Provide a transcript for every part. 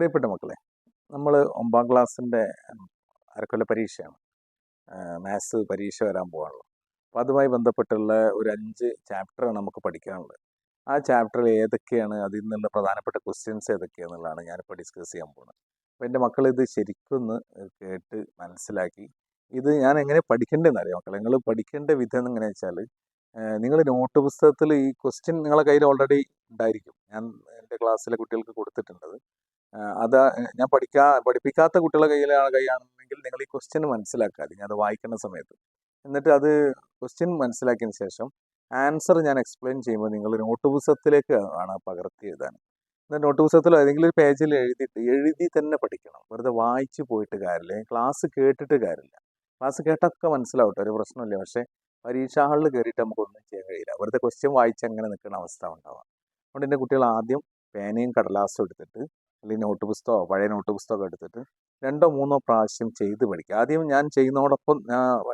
പ്രിയപ്പെട്ട മക്കളെ നമ്മൾ ഒമ്പാം ക്ലാസ്സിന്റെ അരക്കൊല്ല പരീക്ഷയാണ്. മാത്സ് പരീക്ഷ വരാൻ പോകാനുള്ളത് അപ്പോൾ അതുമായി ബന്ധപ്പെട്ടുള്ള ഒരു അഞ്ച് ചാപ്റ്ററാണ് നമുക്ക് പഠിക്കാനുള്ളത്. ആ ചാപ്റ്ററിൽ ഏതൊക്കെയാണ് അതിൽ നിന്നുള്ള പ്രധാനപ്പെട്ട ക്വസ്റ്റ്യൻസ് ഏതൊക്കെയാണെന്നുള്ളതാണ് ഞാനിപ്പോൾ ഡിസ്കസ് ചെയ്യാൻ പോകുന്നത് അപ്പോൾ എന്റെ മക്കൾ ഇത് ശരിക്കൊന്ന് കേട്ട് മനസ്സിലാക്കി ഇത് ഞാൻ എങ്ങനെ പഠിക്കേണ്ടതെന്ന് അറിയാം മക്കളെ? നിങ്ങൾ പഠിക്കേണ്ട വിധം എങ്ങനെയാ വെച്ചാൽ നിങ്ങൾ നോട്ട് പുസ്തകത്തിൽ ഈ ക്വസ്റ്റ്യൻ നിങ്ങളെ കയ്യിൽ ഓൾറെഡി ഉണ്ടായിരിക്കും. ഞാൻ എന്റെ ക്ലാസ്സിലെ കുട്ടികൾക്ക് കൊടുത്തിട്ടുണ്ടത് അത് ഞാൻ പഠിക്കാ പഠിപ്പിക്കാത്ത കുട്ടികളുടെ കയ്യിലാണ് കൈയാണെന്നുണ്ടെങ്കിൽ നിങ്ങൾ ഈ ക്വസ്റ്റ്യൻ മനസ്സിലാക്കാതെ ഞാൻ അത് വായിക്കുന്ന സമയത്ത്. എന്നിട്ട് അത് ക്വസ്റ്റ്യൻ മനസ്സിലാക്കിയതിന് ശേഷം ആൻസർ ഞാൻ എക്സ്പ്ലെയിൻ ചെയ്യുമ്പോൾ നിങ്ങൾ നോട്ട് പുസ്തകത്തിലേക്ക് ആണ് പകർത്തി എഴുതാൻ. എന്നാൽ നോട്ട് പുസ്തകത്തിൽ ഏതെങ്കിലും ഒരു പേജിൽ എഴുതിയിട്ട് എഴുതി തന്നെ പഠിക്കണം. വെറുതെ വായിച്ച് പോയിട്ട് കാര്യമില്ല. ക്ലാസ് കേട്ടിട്ട് കാര്യമില്ല. ക്ലാസ് കേട്ടൊക്കെ മനസ്സിലാവട്ടെ ഒരു പ്രശ്നമില്ല. പക്ഷേ പരീക്ഷാ ഹാളിൽ കയറിയിട്ട് നമുക്കൊന്നും ചെയ്യാൻ കഴിയില്ല. വെറുതെ ക്വസ്റ്റ്യൻ വായിച്ച് അങ്ങനെ നിൽക്കുന്ന അവസ്ഥ ഉണ്ടാവാം. അതുകൊണ്ട് എന്റെ കുട്ടികൾ ആദ്യം പേനയും കടലാസും എടുത്തിട്ട് അല്ലെങ്കിൽ നോട്ട് പുസ്തകമോ പഴയ നോട്ട് പുസ്തകമോ എടുത്തിട്ട് രണ്ടോ മൂന്നോ പ്രാവശ്യം ചെയ്ത് പഠിക്കുക. ആദ്യം ഞാൻ ചെയ്യുന്നതോടൊപ്പം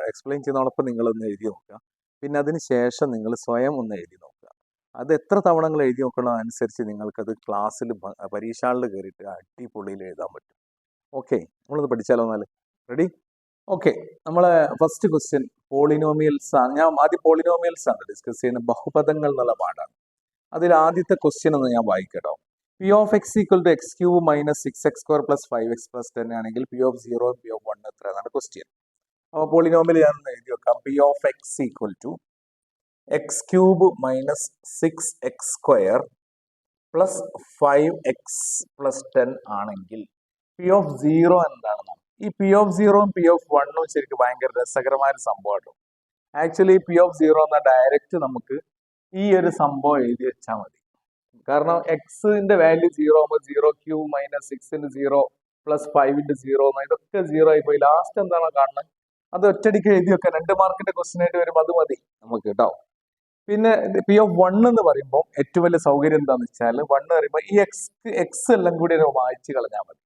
എക്സ്പ്ലെയിൻ ചെയ്യുന്നതോടൊപ്പം നിങ്ങളൊന്ന് എഴുതി നോക്കുക. പിന്നെ അതിന് ശേഷം നിങ്ങൾ സ്വയം ഒന്ന് എഴുതി നോക്കുക. അത് എത്ര തവണ നിങ്ങൾ എഴുതി നോക്കണോ അനുസരിച്ച് നിങ്ങൾക്കത് ക്ലാസ്സിൽ പരീക്ഷകളിൽ കയറിയിട്ട് അടിപൊളിയിൽ എഴുതാൻ പറ്റും. ഓക്കെ നമ്മളത് പഠിച്ചാലോ എന്നാൽ റെഡി ഓക്കെ നമ്മളെ ഫസ്റ്റ് ക്വസ്റ്റ്യൻ പോളിനോമിയൽസ് ആണ്. ഞാൻ ആദ്യം പോളിനോമിയൽസ് ആണ് ഡിസ്കസ് ചെയ്യുന്ന ബഹുപദങ്ങൾ എന്നുള്ള പാടാണ് അതിൽ ആദ്യത്തെ ക്വസ്റ്റ്യൻ ഒന്ന് ഞാൻ വായിക്കട്ടോ. P of X equal to X cube minus six X square plus five X plus ten ആണെങ്കിൽ P of zero P of one എത്ര എന്നാണ് ക്വസ്റ്റ്യൻ അപ്പോൾ പോളിനോമിൽ ഞാൻ എഴുതി വെക്കാം. P of X equal to X cube minus six X square plus five X plus ten ആണെങ്കിൽ P of zero എന്താണെന്നാണ് ഈ പി ഓഫ് സീറോയും പി ഓഫ് വണ്ണും ശരിക്കും ഭയങ്കര രസകരമായ ഒരു സംഭവമാട്ടോ ആക്ച്വലി പി ഓഫ് സീറോ എന്ന ഡയറക്റ്റ് നമുക്ക് ഈ ഒരു സംഭവം എഴുതി വെച്ചാൽ മതി. കാരണം എക്സിന്റെ വാല്യൂ സീറോ ആകുമ്പോൾ സീറോ ക്യൂ മൈനസ് സിക്സിന്റെ സീറോ പ്ലസ് ഫൈവിന്റെ സീറോ ഇതൊക്കെ സീറോ ആയി പോയി. ലാസ്റ്റ് എന്താണോ കാണുന്നത് അത് ഒറ്റടിക്ക് എഴുതി വെക്കാം രണ്ട് മാർക്കിന്റെ ക്വസ്റ്റ്യൻ ആയിട്ട് വരുമ്പോൾ അത് മതി നമുക്ക് കേട്ടോ പിന്നെ പി ഓഫ് വൺ എന്ന് പറയുമ്പോൾ ഏറ്റവും വലിയ സൗകര്യം എന്താന്ന് വെച്ചാൽ വൺ എന്ന് പറയുമ്പോൾ ഈ എക്സ് എക്സ് എല്ലാം കൂടി ഒരു വായിച്ച് കളഞ്ഞാൽ മതി.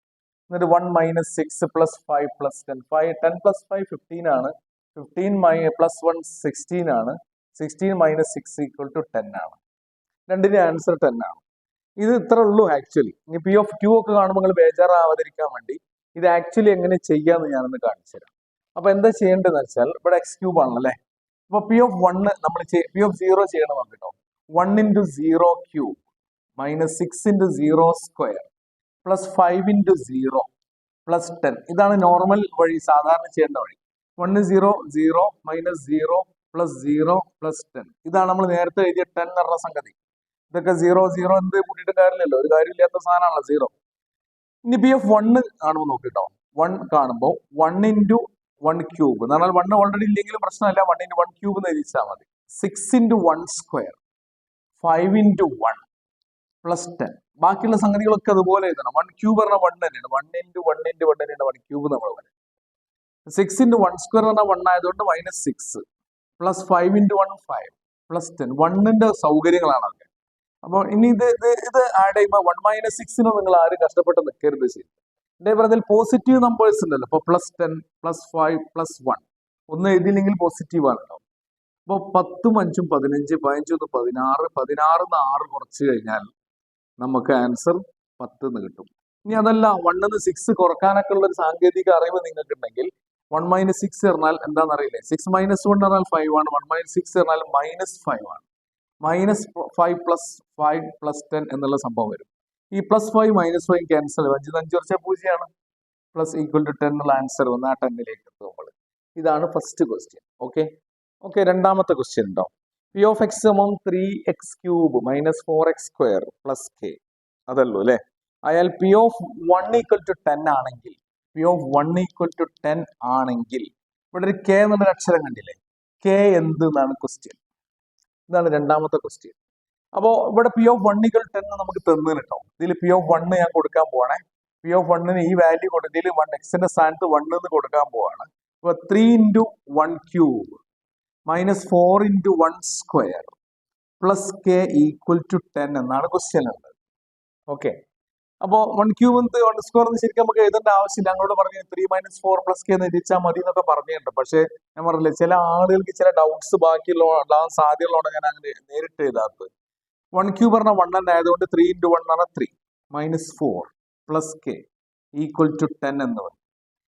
എന്നിട്ട് one minus six plus five plus ten five ten plus five fifteen ആണ്. Fifteen my plus one sixteen ആണ്. Sixteen minus six equal to ten ആണ്. രണ്ടിന്റെ ആൻസർ ടെൻ ആണ്. ഇത് ഇത്ര ഉള്ളൂ ആക്ച്വലി ഇനി പി ഓഫ് ക്യൂ ഒക്കെ കാണുമ്പോൾ നിങ്ങൾ ബേജാറാവാതിരിക്കാൻ വേണ്ടി ഇത് ആക്ച്വലി എങ്ങനെ ചെയ്യാന്ന് ഞാനൊന്ന് കാണിച്ചു തരാം. അപ്പൊ എന്താ ചെയ്യേണ്ടതെന്ന് വെച്ചാൽ ഇവിടെ എക്സ് ക്യൂബ് ആണല്ലേ അപ്പൊ പി ഓഫ് വണ്ണ് നമ്മൾ പി ഓഫ് സീറോ ചെയ്യണം കേട്ടോ one into zero cube minus six into zero square plus five into zero plus ten ഇതാണ് നോർമൽ വഴി സാധാരണ ചെയ്യേണ്ട വഴി. One zero zero minus zero plus zero plus ten ഇതാണ് നമ്മൾ നേരത്തെ എഴുതിയ ടെൻ എന്ന സംഗതി. ഇതൊക്കെ സീറോ സീറോ എന്ത് കൂട്ടിയിട്ട് കാര്യമില്ലല്ലോ. ഒരു കാര്യമില്ലാത്ത സാധനമാണല്ലോ സീറോ ഇനി പി എഫ് വണ്ണ് കാണുമ്പോൾ നോക്കിട്ടോ. വൺ കാണുമ്പോൾ വൺ ഇന്റു വൺ ക്യൂബ് എന്ന് പറഞ്ഞാൽ വണ് ഓൾറെഡി ഇല്ലെങ്കിലും പ്രശ്നമല്ല. വൺ ഇന്റു വൺ ക്യൂബ് എന്ന് എഴുതിച്ചാൽ മതി. Six into one square five into one plus ten ബാക്കിയുള്ള സംഗതികളൊക്കെ അതുപോലെ എഴുതണം. വൺ ക്യൂബ് പറഞ്ഞാൽ വൺ തന്നെയാണ്. One into one into one തന്നെയാണ് വൺ ക്യൂബ് നമ്മൾ പറയുന്നത്. സിക്സ് ഇന്റു വൺ സ്ക്വയർ പറഞ്ഞാൽ വൺ ആയതുകൊണ്ട് minus six plus five into one five plus ten വണ്ണിന്റെ സൗകര്യങ്ങളാണ് അതൊക്കെ. അപ്പോൾ ഇനി ഇത് ഇത് ഇത് ആഡ് ചെയ്യുമ്പോൾ വൺ മൈനസ് സിക്സിനും നിങ്ങൾ ആരും കഷ്ടപ്പെട്ട് നിൽക്കരുത് ചെയ്യും എന്റെ പറഞ്ഞാൽ പോസിറ്റീവ് നമ്പേഴ്സ് ഉണ്ടല്ലോ. അപ്പോൾ plus ten plus five plus one ഒന്ന് എഴുതിയില്ലെങ്കിൽ പോസിറ്റീവ് ആണ് കേട്ടോ അപ്പോൾ പത്തും അഞ്ചും പതിനഞ്ച് പതിനഞ്ചൊന്ന് പതിനാറ് പതിനാറിന്ന് ആറ് കുറച്ച് കഴിഞ്ഞാൽ നമുക്ക് ആൻസർ പത്ത് എന്ന് കിട്ടും. ഇനി അതല്ല വണ്ണിന്ന് സിക്സ് കുറക്കാനൊക്കെ ഉള്ള ഒരു സാങ്കേതിക അറിവ് നിങ്ങൾക്ക് ഉണ്ടെങ്കിൽ വൺ മൈനസ് സിക്സ് പറഞ്ഞാൽ എന്താണെന്ന് അറിയില്ലേ സിക്സ് മൈനസ് വൺ പറഞ്ഞാൽ ഫൈവ് ആണ്. വൺ മൈനസ് സിക്സ് പറഞ്ഞാൽ മൈനസ് ഫൈവ് ആണ്. Minus five plus five plus ten എന്നുള്ള സംഭവം വരും. ഈ plus five minus five cancel അഞ്ച് അഞ്ച് വർഷം പൂജ്യമാണ് പ്ലസ് ഈക്വൽ ടു ടെൻ എന്നുള്ള ആൻസർ വന്ന് ആ ടെന്നിലേക്ക് നമ്മൾ ഇതാണ് ഫസ്റ്റ് ക്വസ്റ്റ്യൻ ഓക്കെ ഓക്കെ രണ്ടാമത്തെ ക്വസ്റ്റ്യൻ ഉണ്ടോ P of X amount three X cube minus four X square plus K അതല്ലോ? അല്ലേ? അയാൾ P of one equal to ten ആണെങ്കിൽ P of one equal to ten ആണെങ്കിൽ ഇവിടെ ഒരു കെ എന്നുള്ളൊരു അക്ഷരം കണ്ടില്ലേ? കെ എന്ത് എന്നാണ് ക്വസ്റ്റ്യൻ ഇതാണ് രണ്ടാമത്തെ ക്വസ്റ്റ്യൻ അപ്പോൾ ഇവിടെ പി ഓഫ് വണ്ണികൾ ടെന്ന് നമുക്ക് തന്നു കേട്ടോ ഇതിൽ പി ഓഫ് വണ്ണ് ഞാൻ കൊടുക്കാൻ പോവാണേ. പി ഓഫ് വണ്ണിന് ഈ വാല്യൂ കൊടുത്ത് ഇതിൽ വൺ എക്സിന്റെ സ്ഥാനത്ത് വണ്ണ് എന്ന് കൊടുക്കാൻ പോവാണ്. അപ്പൊ three into one cube minus four into one square plus K equal to ten എന്നാണ് ക്വസ്റ്റ്യൻ ഉള്ളത്. ഓക്കെ അപ്പോൾ വൺ ക്യൂ എന്ന് വൺ സ്ക്വയർ എന്ന് ശരിക്കും നമുക്ക് എഴുതേണ്ട ആവശ്യമില്ല. അങ്ങോട്ട് പറഞ്ഞു three minus four plus K എന്ന് എഴുതിച്ചാൽ മതി എന്നൊക്കെ പറഞ്ഞിട്ടുണ്ട്. പക്ഷേ ഞാൻ പറഞ്ഞില്ലേ ചില ആളുകൾക്ക് ചില ഡൗട്ട്സ് ബാക്കിയുള്ള ഉണ്ടാകാൻ സാധ്യതയുള്ളതുകൊണ്ട് ഞാൻ അങ്ങനെ നേരിട്ട് എഴുതാത്തത്. വൺ ക്യൂ പറഞ്ഞാൽ വൺ തന്നെ ആയതുകൊണ്ട് ത്രീ ഇന്റു വൺ പറഞ്ഞാൽ three minus four plus K equal to ten എന്ന് പറയും.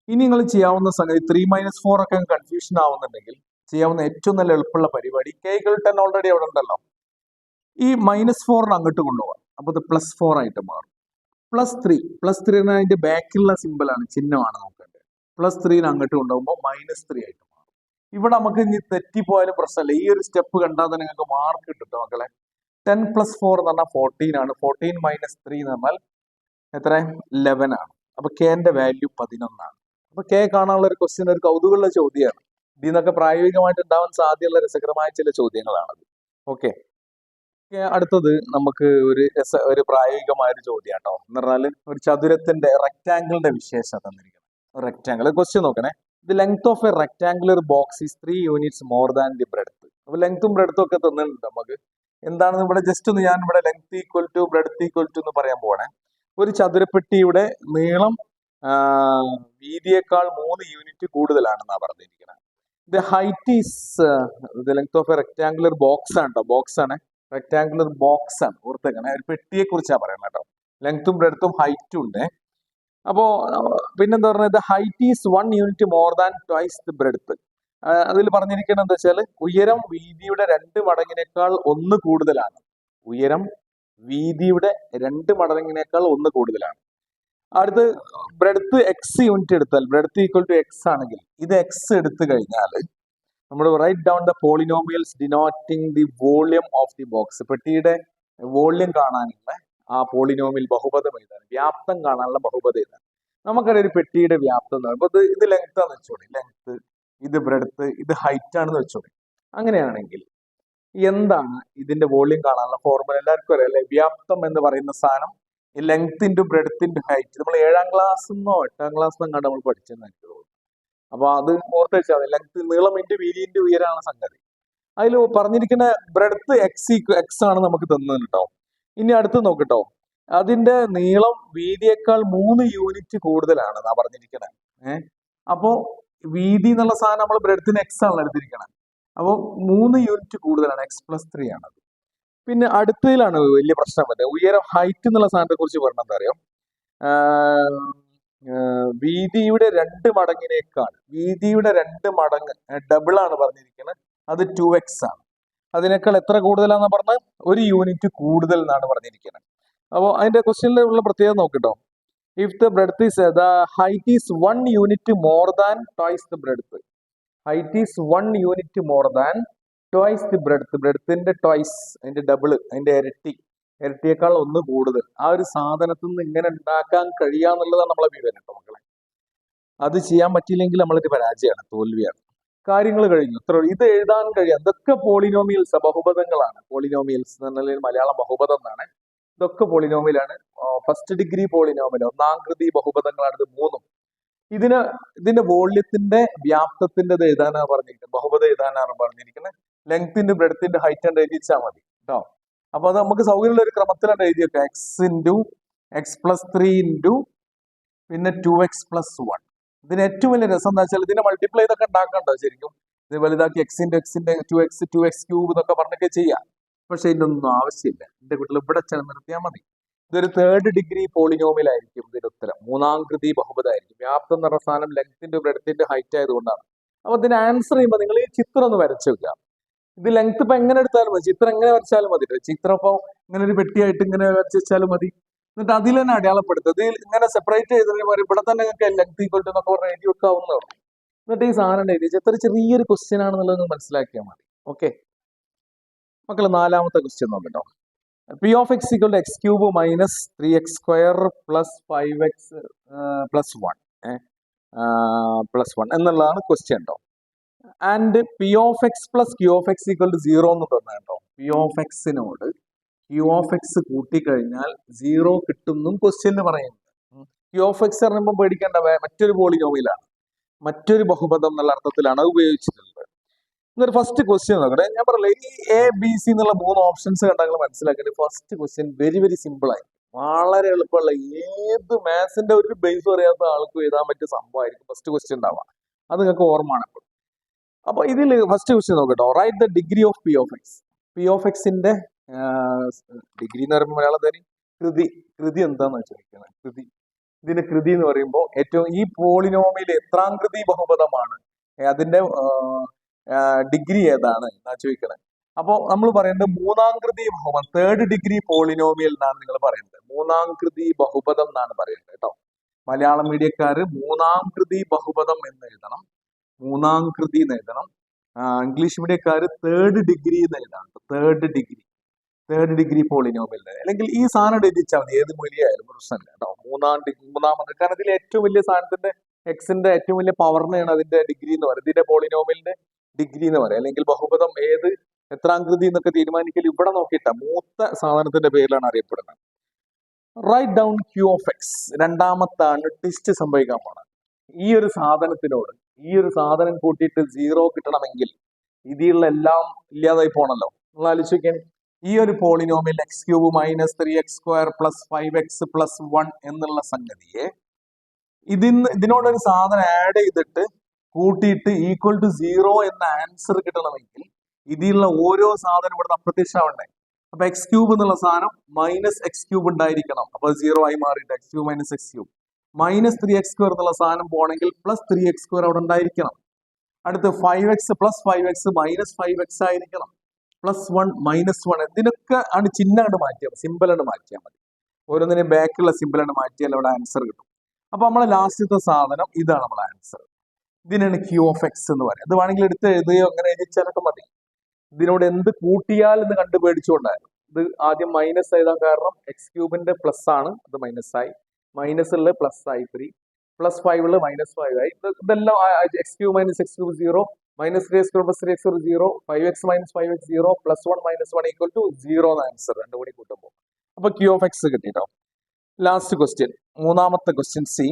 ഇനി നിങ്ങൾ ചെയ്യാവുന്ന സംഗതി ത്രീ മൈനസ് ഫോർ ഒക്കെ കൺഫ്യൂഷൻ ആവുന്നുണ്ടെങ്കിൽ ചെയ്യാവുന്ന ഏറ്റവും നല്ല എളുപ്പമുള്ള പരിപാടി കെ ഈക്വൽ ടെൻ ഓൾറെഡി അവിടെ ഉണ്ടല്ലോ. ഈ മൈനസ് ഫോറിന് അങ്ങോട്ട് കൊണ്ടുപോകാം. അപ്പോൾ ഇത് പ്ലസ് ഫോർ ആയിട്ട് മാറും. പ്ലസ് ത്രീ പ്ലസ് ത്രീ അതിന്റെ ബാക്കിലുള്ള സിമ്പിളാണ് ചിഹ്നമാണ് നോക്കേണ്ടത്. പ്ലസ് ത്രീന് അങ്ങോട്ട് കൊണ്ടുപോകുമ്പോൾ മൈനസ് ത്രീ ആയിട്ട് മാറും. ഇവിടെ നമുക്ക് ഇനി തെറ്റിപ്പോയാലും പ്രശ്നമില്ല. ഈ ഒരു സ്റ്റെപ്പ് കണ്ടാൽ തന്നെ നിങ്ങൾക്ക് മാർക്ക് കിട്ടും മക്കളെ. ടെൻ പ്ലസ് ഫോർ എന്ന് പറഞ്ഞാൽ ഫോർട്ടീൻ ആണ്. ഫോർട്ടീൻ മൈനസ് ത്രീ എന്ന് പറഞ്ഞാൽ എത്ര ലെവൻ ആണ്. അപ്പൊ കെന്റെ വാല്യൂ പതിനൊന്നാണ്. അപ്പൊ കെ കാണാനുള്ള ഒരു ക്വസ്റ്റ്യൻ ഒരു കൗതുകമുള്ള ചോദ്യമാണ്. ഇതിൽ നിന്നൊക്കെ പ്രായോഗികമായിട്ട് ഉണ്ടാവാൻ സാധ്യതയുള്ള രസകരമായ ചില ചോദ്യങ്ങളാണത്. ഓക്കെ അടുത്തത് നമുക്ക് ഒരു ഒരു പ്രായോഗികമായ ഒരു ചോദ്യം കേട്ടോ എന്ന് പറഞ്ഞാൽ ഒരു ചതുരത്തിന്റെ റെക്ടാങ്കിളിന്റെ വിശേഷം തന്നിരിക്കുന്നത് റെക്ടാങ്കിൾ ക്വസ്റ്റ്യൻ നോക്കണേ. The length of a rectangular box is three units more than the breadth അപ്പൊ ലെങ്ത്തും ബ്രെഡ്ത്തും ഒക്കെ തന്നിട്ടുണ്ട് നമുക്ക്. എന്താണെന്ന് ഇവിടെ ജസ്റ്റ് ഒന്ന് ഞാൻ ഇവിടെ length equal to breadth equal to എന്ന് പറയാൻ പോകണേ ഒരു ചതുരപ്പെട്ടിയുടെ നീളം വീതിയേക്കാൾ മൂന്ന് യൂണിറ്റ് കൂടുതലാണെന്നാണ് പറഞ്ഞിരിക്കുന്നത് the height is the length of a rectangular box ആണ് കേട്ടോ ബോക്സ് ആണ്. റെക്ടാങ്കുലർ ബോക്സ് ആണ്. ഓർത്തേക്കണേ? ഒരു പെട്ടിയെ കുറിച്ചാണ് പറയുന്നത് കേട്ടോ. ലെങ്ത്തും ബ്രെഡ്ത്തും ഹൈറ്റും ഉണ്ട്. അപ്പോ പിന്നെന്താ പറയുന്നത് height is one unit more than twice the breadth അതിൽ പറഞ്ഞിരിക്കുന്നത് എന്താ വെച്ചാൽ ഉയരം വീതിയുടെ രണ്ട് മടങ്ങിനേക്കാൾ ഒന്ന് കൂടുതലാണ്. ഉയരം വീതിയുടെ രണ്ട് മടങ്ങിനേക്കാൾ ഒന്ന് കൂടുതലാണ്. അടുത്ത് ബ്രെഡ്ത്ത് എക്സ് യൂണിറ്റ് എടുത്താൽ ബ്രെഡ്ത്ത് ഈക്വൽ ടു എക്സ് ആണെങ്കിൽ ഇത് എക്സ് എടുത്തു കഴിഞ്ഞാൽ നമ്മൾ right down the polynomials denoting the volume of the box പെട്ടിയുടെ volume കാണാനുള്ള ആ പോളിനോമിയൽ ബഹുപദം എഴുതാൻ വ്യാപ്തം കാണാനുള്ള ബഹുപദം എഴുതാൻ നമുക്കറിയാം ഒരു പെട്ടിയുടെ വ്യാപ്തം എന്ന് പറയുമ്പോൾ ഇത് ലെങ്ത് ആണെന്ന് വെച്ചോളി. ലെങ്ത് ഇത് ബ്രെഡ്ത്ത് ഇത് ഹൈറ്റ് ആണെന്ന് വെച്ചോളി. അങ്ങനെയാണെങ്കിൽ എന്താണ് ഇതിന്റെ വോള്യം കാണാനുള്ള ഫോർമുല എല്ലാവർക്കും അറിയാം അല്ലെ? വ്യാപ്തം എന്ന് പറയുന്ന സാധനം ലെങ്ത് ഇന്റു ബ്രെഡ്ത്ത് ഹൈറ്റ് നമ്മൾ ഏഴാം ക്ലാസ് എന്നോ എട്ടാം ക്ലാസ് എന്നോ നമ്മൾ പഠിച്ചെന്ന് എനിക്ക് തോന്നുന്നു. അപ്പൊ അത് ഓർത്ത് വെച്ചാൽ മതി. ലെങ്ത് നീളം ഇന്റു വീതിന്റെ ഉയരാണ് സംഗതി. അതിൽ പറഞ്ഞിരിക്കുന്ന ബ്രെഡ്ത്ത് എക്സ് എക്സ് ആണ് നമുക്ക് തന്നത് കേട്ടോ ഇനി അടുത്ത് നോക്കട്ടോ. അതിന്റെ നീളം വീതിയേക്കാൾ മൂന്ന് യൂണിറ്റ് കൂടുതലാണ് എന്നാ പറഞ്ഞിരിക്കണേ. ഏഹ് അപ്പോ വീതി എന്നുള്ള സാധനം നമ്മൾ ബ്രെഡ്ത്തിന് എക്സ് ആണ് എടുത്തിരിക്കണേ. അപ്പോൾ മൂന്ന് യൂണിറ്റ് കൂടുതലാണ്. എക്സ് പ്ലസ് ത്രീ ആണ് അത്. പിന്നെ അടുത്തതിലാണ് വലിയ പ്രശ്നം വരുന്നത്. ഉയരം ഹൈറ്റ് എന്നുള്ള സാധനത്തെ കുറിച്ച് പറഞ്ഞാൽ എന്താ അറിയാം വീതിയുടെ രണ്ട് മടങ്ങിനേക്കാൾ വീതിയുടെ രണ്ട് മടങ്ങ് ഡബിൾ ആണ് പറഞ്ഞിരിക്കുന്നത് അത് ടു എക്സ് ആണ്. അതിനേക്കാൾ എത്ര കൂടുതലാന്ന് പറഞ്ഞാൽ ഒരു യൂണിറ്റ് കൂടുതൽ എന്നാണ് പറഞ്ഞിരിക്കുന്നത് അപ്പോൾ അതിന്റെ ക്വസ്റ്റ്യനിൽ ഉള്ള പ്രത്യേകത നോക്കിട്ടോ. If the breadth is the height is one unit more than twice the breadth height is one unit more than twice the breadth ബ്രെഡ്ത്തിന്റെ twice അതിന്റെ ഡബിൾ അതിന്റെ ഇരട്ടി. ഇരട്ടിയേക്കാൾ ഒന്ന് കൂടുതൽ. ആ ഒരു സാധനത്തിൽ നിന്ന് ഇങ്ങനെ ഉണ്ടാക്കാൻ കഴിയാന്നുള്ളതാണ് നമ്മളെ വിവരം മക്കളെ. അത് ചെയ്യാൻ പറ്റിയില്ലെങ്കിൽ നമ്മളൊരു പരാജയമാണ് തോൽവിയാണ്. കാര്യങ്ങൾ കഴിഞ്ഞു. ഇത്ര ഇത് എഴുതാൻ കഴിയാം. ഇതൊക്കെ പോളിനോമിയൽസ് ബഹുപദങ്ങളാണ്. പോളിനോമിയൽസ് എന്ന് പറഞ്ഞാൽ മലയാളം ബഹുപദം എന്നാണ്. ഇതൊക്കെ പോളിനോമിയലാണ്. ഫസ്റ്റ് ഡിഗ്രി പോളിനോമിയൽ ഒന്നാം കൃതി ബഹുപദങ്ങളാണ് ഇത് മൂന്നും. ഇതിന് ഇതിന്റെ വോള്യത്തിന്റെ വ്യാപ്തത്തിന്റെ എഴുതാനാണ് പറഞ്ഞിരിക്കുന്നത്. ബഹുപദ എഴുതാനാണ് പറഞ്ഞിരിക്കുന്നത്. ലെങ്ത്തിന്റെ ബ്രെഡത്തിന്റെ ഹൈറ്റ് ആൻഡ് എഴുതിച്ചാൽ മതി. കേട്ടോ അപ്പൊ അത് നമുക്ക് സൗകര്യമുള്ള ഒരു ക്രമത്തിലാണ് എഴുതിയൊക്കെ X into X plus three into പിന്നെ ടു എക്സ് പ്ലസ് വൺ ഇതിന് ഏറ്റവും വലിയ രസം എന്താ വെച്ചാൽ ഇതിനെ മൾട്ടിപ്ലൈ ഇതൊക്കെ ഉണ്ടാക്കണ്ടോ ശരിക്കും. ഇത് വലുതാക്കി എക്സിന്റെ എക്സിന്റെ two X two X cube എന്നൊക്കെ പറഞ്ഞൊക്കെ ചെയ്യാം. പക്ഷെ ഒന്നും ആവശ്യമില്ല. എന്റെ കുട്ടികൾ ഇവിടെ ചെന്ന് നിർത്തിയാൽ മതി. ഇതൊരു തേർഡ് ഡിഗ്രി പോളിനോമിൽ ആയിരിക്കും ഇതിന്റെ ഉത്തരം. മൂന്നാം കൃതി ബഹുപതായിരിക്കും വ്യാപ്തം എന്ന സാധനം ലെങ്ത്തിന്റെ ബ്രെഡത്തിന്റെ ഹൈറ്റ് ആയതുകൊണ്ടാണ്. അപ്പൊ ഇതിന് ആൻസർ ചെയ്യുമ്പോൾ നിങ്ങൾ ഈ ചിത്രം ഒന്ന് വരച്ചു വെക്കുക. ഇത് ലെങ്ത് ഇപ്പൊ എങ്ങനെ എടുത്താലും മതി. ചിത്രം എങ്ങനെ വരച്ചാലും മതി ചിത്രം ഇപ്പൊ ഇങ്ങനെ ഒരു പെട്ടിയായിട്ട് ഇങ്ങനെ വരച്ച് വെച്ചാലും മതി. എന്നിട്ട് അതിൽ തന്നെ അടയാളപ്പെടുത്തുക. ഇതിൽ ഇങ്ങനെ സെപ്പറേറ്റ് ചെയ്തതിന് പകരം ഇവിടെ തന്നെ നിങ്ങൾക്ക് ലെങ്ത് ഈക്വൽ ടു എന്നൊക്കെ പറഞ്ഞ് എഴുതി വെക്കാവുന്നതാണ്. എന്നിട്ട് ഈ സാധനം എഴുതി എത്ര ചെറിയൊരു ക്വസ്റ്റ്യൻ ആണെന്നുള്ളത് മനസ്സിലാക്കിയാൽ മതി. ഓക്കെ മക്കൾ നാലാമത്തെ ക്വസ്റ്റ്യൻ നോക്കട്ടോ P of X equal to X cube minus three X square plus five X plus one plus one എന്നുള്ളതാണ് ക്വസ്റ്റ്യൻ കേട്ടോ and P of X plus Q of X equal to zero എന്ന് പറഞ്ഞ കേട്ടോ. P of എക്സിനോട് Q of X കൂട്ടിക്കഴിഞ്ഞാൽ zero കിട്ടുന്നും ക്വസ്റ്റ്യന് പറയുന്നു. ക്യു ഓഫ് എക്സ് പറയുമ്പോൾ പേടിക്കേണ്ട മറ്റൊരു പോളിനോമിയിലാണ്. മറ്റൊരു ബഹുപദം എന്നുള്ള അർത്ഥത്തിലാണ് അത് ഉപയോഗിച്ചിട്ടുള്ളത്. എന്നൊരു ഫസ്റ്റ് ക്വസ്റ്റ്യൻ നോക്കട്ടെ. ഞാൻ പറയില്ല ഈ എ ബി സി എന്നുള്ള മൂന്ന് ഓപ്ഷൻസ് കണ്ടാൽ മനസ്സിലാക്കേണ്ടത് first question very very simple ആയി. വളരെ എളുപ്പമുള്ള ഏത് മാത്സിന്റെ ഒരു ബേസ് അറിയാത്ത ആൾക്കും എഴുതാൻ പറ്റിയ സംഭവമായിരിക്കും ഫസ്റ്റ് ക്വസ്റ്റ്യൻ ഉണ്ടാവുക. അത് നിങ്ങൾക്ക് ഓർമ്മയാണ് ഇപ്പോൾ അപ്പൊ ഇതിൽ ഫസ്റ്റ് ക്വസ്റ്റ്യൻ നോക്കട്ടോ. Right the degree of P of X P of എക്സിന്റെ ഡിഗ്രി എന്ന് പറയുമ്പോൾ മലയാളം തന്നെ കൃതി. കൃതി എന്താന്ന് ചോദിക്കണം? കൃതി. ഇതിന്റെ കൃതി എന്ന് പറയുമ്പോൾ ഏറ്റവും ഈ പോളിനോമിയിൽ എത്രാം കൃതി ബഹുപദമാണ്? അതിന്റെ ഡിഗ്രി ഏതാണ് എന്നാ ചോദിക്കണേ? അപ്പോ നമ്മൾ പറയുന്നത് മൂന്നാം കൃതി ബഹുപദം തേർഡ് ഡിഗ്രി പോളിനോമിയൽ എന്നാണ് നിങ്ങൾ പറയുന്നത് മൂന്നാം കൃതി ബഹുപദം എന്നാണ് പറയുന്നത് കേട്ടോ. മലയാളം മീഡിയക്കാര് മൂന്നാം കൃതി ബഹുപദം എന്ന് എഴുതണം. മൂന്നാം കൃതി എഴുതണം ഇംഗ്ലീഷ് മീഡിയക്കാർ തേർഡ് ഡിഗ്രി എന്ന് എഴുതണം. Third degree third degree polynomial അല്ലെങ്കിൽ ഈ സാധനം എഴുതിച്ചാൽ മതി. ഏത് മൂല്യമായാലും പ്രശ്നമില്ല കേട്ടോ. മൂന്നാം ഡിഗ്രി മൂന്നാമത് കാരണം ഇതിൽ ഏറ്റവും വലിയ സാധനത്തിന്റെ എക്സിന്റെ ഏറ്റവും വലിയ പവറിനെയാണ് അതിന്റെ ഡിഗ്രി എന്ന് പറയുന്നത്. ഇതിന്റെ പോളിനോമിയലിന്റെ ഡിഗ്രി എന്ന് പറയാം അല്ലെങ്കിൽ ബഹുപദം ഏത് എത്രാം കൃതി എന്നൊക്കെ തീരുമാനിക്കൽ ഇവിടെ നോക്കിയിട്ട മൂത്ത സാധനത്തിന്റെ പേരിലാണ് അറിയപ്പെടുന്നത്. Right down Q of X രണ്ടാമത്താണ് twist സംഭവിക്കാൻ പോണത്. ഈ ഒരു സാധനത്തിനോട് ഈ ഒരു സാധനം കൂട്ടിയിട്ട് സീറോ കിട്ടണമെങ്കിൽ ഇതിലുള്ള എല്ലാം ഇല്ലാതായി പോണല്ലോ. നിങ്ങൾ ആലോചിക്കാൻ ഈ ഒരു polynomial X cube minus three X square plus five X plus one എന്നുള്ള സംഗതിയെ ഇതിന് ഇതിനോടൊരു സാധനം ആഡ് ചെയ്തിട്ട് കൂട്ടിയിട്ട് ഈക്വൽ ടു സീറോ എന്ന ആൻസർ കിട്ടണമെങ്കിൽ ഇതിലുള്ള ഓരോ സാധനം ഇവിടുന്ന് അപ്രത്യക്ഷമാവണ്ടേ. അപ്പൊ എക്സ് ക്യൂബ് എന്നുള്ള സാധനം മൈനസ് എക്സ് ക്യൂബ് ഉണ്ടായിരിക്കണം. അപ്പൊ സീറോ ആയി മാറിയിട്ട് X cube minus X cube minus three X square എന്നുള്ള സാധനം പോകണമെങ്കിൽ പ്ലസ് ത്രീ എക്സ് സ്ക്വയർ അവിടെ ഉണ്ടായിരിക്കണം. അടുത്ത് five X plus five X minus five X ആയിരിക്കണം. പ്ലസ് വൺ മൈനസ് വൺ ഇതിനൊക്കെ ആണ് ചിഹ്നം കണ്ട് മാറ്റിയാൽ സിമ്പിൾ ആണ് മാറ്റിയാൽ മതി. ഓരോന്നിനെയും ബാക്കിലുള്ള സിമ്പിൾ ആണ് മാറ്റിയാൽ അവിടെ ആൻസർ കിട്ടും. അപ്പൊ നമ്മളെ ലാസ്റ്റത്തെ സാധനം ഇതാണ് നമ്മളെ ആൻസർ ഇതിനാണ് ക്യൂ ഓഫ് എക്സ് എന്ന് പറയുന്നത്. ഇത് വേണമെങ്കിൽ എടുത്ത് എഴുതുകയോ അങ്ങനെ എഴുതിച്ചാലൊക്കെ മതി. ഇതിനോട് എന്ത് കൂട്ടിയാൽ എന്ന് കണ്ടുപേടിച്ചുകൊണ്ടായിരുന്നു ഇത് ആദ്യം മൈനസ് ആയതാണ് കാരണം എക്സ് ക്യൂബിന്റെ പ്ലസ് ആണ്. അത് മൈനസ് ആയി. മൈനസ് ഉള്ള പ്ലസ് ആയി. ത്രീ പ്ലസ് ഫൈവ് ഉള്ള മൈനസ് ഫൈവ് ആയി. ഇതെല്ലാം X cube minus X cube zero minus three X plus three X zero five X minus five X zero plus one minus one equal to zero എന്ന answer രണ്ടു കൂടി കൂട്ടുമ്പോൾ അപ്പൊ Q of X കിട്ടിട്ടോ? Last question മൂന്നാമത്തെ question C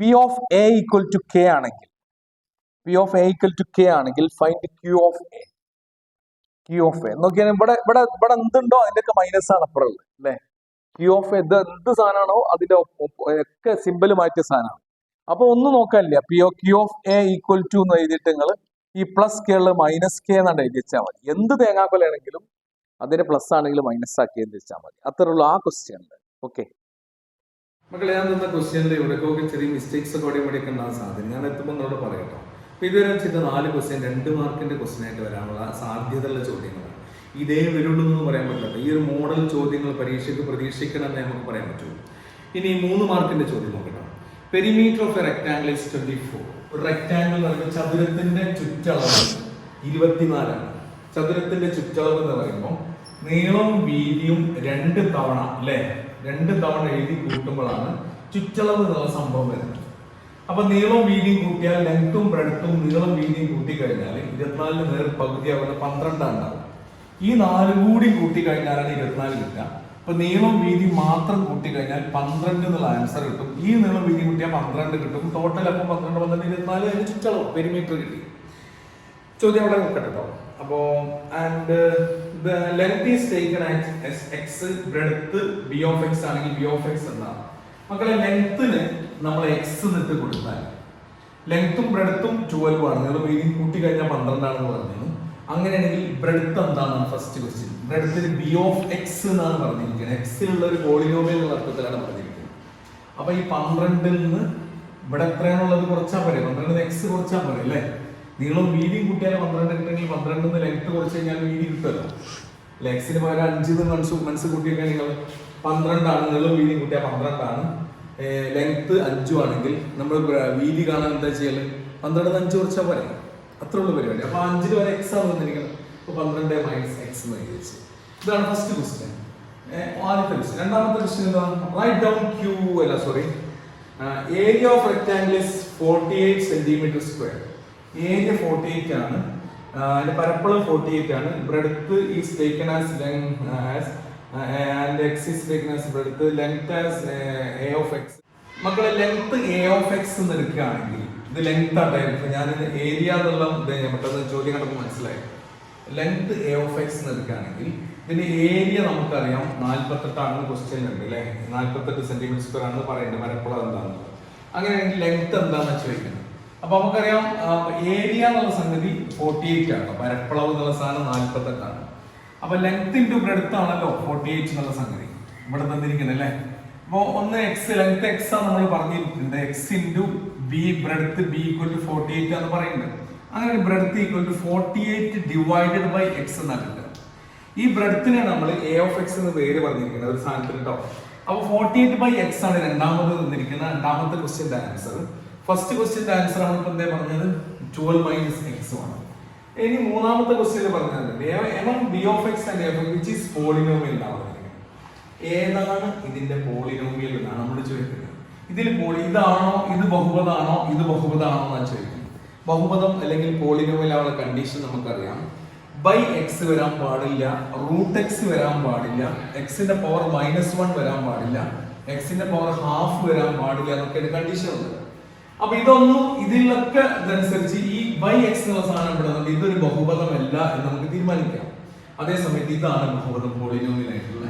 P of A equal to K ആണെങ്കിൽ P of A equal to K ആണെങ്കിൽ find Q of A Q of A നോക്കിയാൽ ഇവിടെ ഇവിടെ ഇവിടെ എന്തുണ്ടോ? അതിന്റെയൊക്കെ മൈനസ് ആണ് അപ്പുറമുള്ളത് അല്ലേ? ക്യൂ ഓഫ് എന്ത് എന്ത് സാധനമാണോ അതിന്റെ ഒക്കെ സിമ്പിൾ മാറ്റിയ സാധനമാണ്. അപ്പൊ ഒന്നും നോക്കാനില്ല. P O Q of A equal to എന്ന് എഴുതിയിട്ട് നിങ്ങൾ ഈ പ്ലസ് കെ ഉള്ള മൈനസ് കെ എന്നാണ് എഴുതി വെച്ചാൽ മതി. എന്ത് തേങ്ങാക്കൊലയാണെങ്കിലും അതിന്റെ പ്ലസ് ആണെങ്കിലും മൈനസ് ആക്കി എഴുതി വെച്ചാൽ മതി. അത്രയുള്ള ആ ക്വസ്റ്റ്യൻ ഓക്കെ മക്കളെ ഞാൻ തന്ന ക്വസ്റ്റ്യനിൽ ഇവിടെയൊക്കെ ചെറിയ മിസ്റ്റേക്സ് ഒക്കെ അവിടെ ഇവിടെയൊക്കെ ഉണ്ടാകാൻ സാധ്യത ഞാൻ എത്തുമ്പോൾ നിങ്ങളോട് പറയട്ടോ. ഇതുവരെ ചെയ്ത നാല് ക്വസ്റ്റ്യൻ രണ്ട് മാർക്കിന്റെ ക്വസ്റ്റ്യൻ ആയിട്ട് വരാനുള്ള സാധ്യതയുള്ള ചോദ്യങ്ങളാണ്. ഇതേ വരുള്ളൂ എന്ന് പറയാൻ പറ്റില്ല. ഈ ഒരു മോഡൽ ചോദ്യങ്ങൾ പരീക്ഷയ്ക്ക് പ്രതീക്ഷിക്കണം എന്ന് നമുക്ക് പറയാൻ പറ്റുള്ളൂ. ഇനി മൂന്ന് മാർക്കിന്റെ ചോദ്യം നോക്കണം perimeter of a rectangle is twenty four ഒരു റെക്ടാംഗിൾ എന്ന് ചതുരത്തിന്റെ ചുറ്റളവ് ഇരുപത്തിനാലാണ്. ചതുരത്തിന്റെ ചുറ്റളവ് എന്ന് പറയുമ്പോൾ നീളവും വീതിയും രണ്ട് തവണ അല്ലെ? രണ്ട് തവണ എഴുതി കൂട്ടുമ്പോഴാണ് ചുറ്റളവ് എന്നുള്ള സംഭവം വരുന്നത്. അപ്പൊ നീളവും വീതിയും കൂട്ടിയാൽ ലെങ്ത്തും ബ്രെഡത്തും നീളം വീതിയും കൂട്ടി കഴിഞ്ഞാൽ ഇരുപത്തിനാലിന് നേർ പകുതിയാവുന്ന പന്ത്രണ്ടാണ് ഉണ്ടാവും ഈ നാല് കൂടി കൂട്ടി കഴിഞ്ഞാലാണ് ഇരുപത്തിനാല് കിട്ടുക. അപ്പൊ നീളം വീതി മാത്രം കൂട്ടി കഴിഞ്ഞാൽ പന്ത്രണ്ട് എന്നുള്ള ആൻസർ കിട്ടും. ഈ നീളം വീതി കൂട്ടിയാൽ പന്ത്രണ്ട് കിട്ടും. ടോട്ടൽ അപ്പം പന്ത്രണ്ട് പന്ത്രണ്ട് ഇരുപത്തിനാല് അതിന് ചുറ്റളവ് പെരിമീറ്റർ കിട്ടി. ചോദ്യം അവിടെ നോക്കട്ടെ കേട്ടോ അപ്പോ and the length is taken X breadth B of X ആണെങ്കിൽ ബി ഓഫ് എക്സ് എന്നാണ് മക്കളെ ലെങ്ത്തിന് നമ്മൾ എക്സ് നിട്ട് കൊടുത്താൽ ലെങ്ത്തും ബ്രെഡ്ത്തും ട്വൽവ് ആണ് നിങ്ങൾ വീതി കൂട്ടി കഴിഞ്ഞാൽ പന്ത്രണ്ടാണെന്ന് പറഞ്ഞു അങ്ങനെയാണെങ്കിൽ ബ്രെഡ്ത്ത് എന്താണ് ഫസ്റ്റ് ക്വസ്റ്റ്യൻ ബ്രെഡ്ത്തിൽ ബി ഓഫ് എക്സ് എന്നാണ് പറഞ്ഞിരിക്കുന്നത്. എക്സിലുള്ള ഒരു പോളിനോമിയൽ എന്ന അർത്ഥത്തിലാണ് പറഞ്ഞിരിക്കുന്നത്. അപ്പൊ ഈ പന്ത്രണ്ടിൽ നിന്ന് ഇവിടെ എത്രയാണുള്ളത് കുറച്ചാൽ പോരെ? പന്ത്രണ്ടിന് എക്സ് കുറച്ചാൽ പോരെ അല്ലേ? നീളം വീതിയും കൂട്ടിയാൽ പന്ത്രണ്ട് കിട്ടണമെങ്കിൽ പന്ത്രണ്ടിൽ നിന്ന് ലെങ്ത് കുറച്ച് കഴിഞ്ഞാൽ വീതി കിട്ടുമല്ലോ. അല്ലെ? എക്സിന് പകരം അഞ്ച് മനസ്സ് മനസ്സ് കൂട്ടിയൊക്കെ നിങ്ങൾ പന്ത്രണ്ടാണ്. നീളം വീതിയും കൂട്ടിയാൽ പന്ത്രണ്ടാണ്. ലെങ്ത് അഞ്ചും ആണെങ്കിൽ നമ്മൾ വീതി കാണാൻ എന്താ ചെയ്യൽ? പന്ത്രണ്ട് അഞ്ച് കുറച്ചാൽ പോരെ? അത്ര ഉള്ള പരിപാടി. അപ്പൊ അഞ്ചിൽ വരെ എക്സ് ആണ് വന്നിരിക്കുന്നത്. അപ്പൊ പന്ത്രണ്ട് മൈനസ് എക്സ് എന്ന് വെച്ച് ഇതാണ് ഫസ്റ്റ് ക്വസ്റ്റ്യൻ ആദ്യത്തെ ക്വസ്റ്റ്യൻ രണ്ടാമത്തെ ക്വസ്റ്റ്യൻ എന്താ റൈറ്റ് ഡൗൺ ക്യൂ അല്ല sorry area of rectangle is forty eight centimetre square area forty eight ആണ്. അതിന്റെ പരപ്പളം ഫോർട്ടി എയ്റ്റ് ആണ് breadth is taken as as and as breadth length as A of X മക്കളെ length A of X എന്ന് എടുക്കുകയാണെങ്കിൽ ഇത് length ആണ്ടായിരുന്നു ഞാൻ area എന്നുള്ള ഇത് പെട്ടെന്ന് ചോദ്യം കണ്ടപ്പോൾ മനസ്സിലായി. ലെങ്ത് എ ഓഫ് എക്സ് എന്ന് എടുക്കുകയാണെങ്കിൽ ഇതിന്റെ ഏരിയ നമുക്കറിയാം. നാല്പത്തെട്ടാണെന്ന് ക്വസ്റ്റ്യൻ ഉണ്ട് അല്ലെ നാല്പത്തെട്ട് സെന്റിമീറ്റർ സ്ക്വയർ ആണെന്ന് പറയുന്നത് പരപ്പളം എന്താണ് അങ്ങനെയാണെങ്കിൽ ലെങ്ത് എന്താണെന്ന് ചോദിക്കുന്നത്? അപ്പൊ നമുക്കറിയാം ഏരിയ എന്നുള്ള സംഗതി ഫോർട്ടി എയ്റ്റ് ആണ് പരപ്പളവ് എന്നുള്ള സാധനം നാല്പത്തെട്ടാണ് അപ്പൊ ലെങ്ത് ഇന്റു ബ്രെഡ്ത്ത് ആണല്ലോ ഫോർട്ടി എയ്റ്റ് എന്നുള്ള സംഗതി. ഇവിടെ തന്നിരിക്കുന്നത് അല്ലേ അപ്പോൾ ഒന്ന് എക്സ് ലെങ്ത് എക്സ് ആണ് നമ്മൾ പറഞ്ഞിരിക്കുന്നത് X into B breadth B equal to forty eight എന്ന് പറയുന്നത്. അങ്ങനെ breadth equal to forty eight divided by X എന്നാണ് കിട്ടുക. ഈ ബ്രെഡ്ത്തിനെ നമ്മൾ എ ഓഫ് എക്സ് എന്ന് പേര് പറഞ്ഞിരിക്കുന്നത് ഒരു സാധനത്തിന് കേട്ടോ അപ്പോൾ ഫോർട്ടി എയ്റ്റ് ബൈ എക്സ് ആണ് രണ്ടാമത് തന്നിരിക്കുന്ന രണ്ടാമത്തെ ക്വസ്റ്റ്യന്റെ ആൻസർ ഫസ്റ്റ് ക്വസ്റ്റ്യന്റെ ആൻസർ ഇപ്പം എന്തേ പറഞ്ഞത്? ട്വൽവ് മൈനസ് എക്സ് ആണ് ഇനി മൂന്നാമത്തെ ക്വസ്റ്റ്യൻ പറഞ്ഞത് B of X and F which is polynomial എന്നാണ് പറഞ്ഞിരിക്കുന്നത്. ഏതാണ് ഇതിന്റെ പോളിനോമിയൽ എന്നാണ് നമ്മൾ ചോദിക്കുന്നത്. ഇതിൽ പോളി ഇതാണോ ഇത് ബഹുപദാണോ ഇത് ബഹുപദാണോ എന്നാണ് ചോദിക്കുന്നത്. ബഹുപദം അല്ലെങ്കിൽ പോളിനോമിലുള്ള കണ്ടീഷൻ നമുക്കറിയാം. ബൈ എക്സ് വരാൻ പാടില്ല റൂട്ട് എക്സ് വരാൻ പാടില്ല എക്സിന്റെ പവർ മൈനസ് വൺ വരാൻ പാടില്ല എക്സിന്റെ പവർ ഹാഫ് വരാൻ പാടില്ല എന്നൊക്കെ ഒരു കണ്ടീഷൻ ഉണ്ട് അപ്പൊ ഇതൊന്നും ഇതിലൊക്കെ ഇതനുസരിച്ച് ഈ ബൈ എക്സ് എന്നുള്ള സാധനം പെടുന്നത് ഇതൊരു ബഹുപദമല്ല എന്ന് നമുക്ക് തീരുമാനിക്കാം. അതേസമയത്ത് ഇതാണ് ബഹുപദം പോളിനോമിയൽ ആയിട്ടുള്ള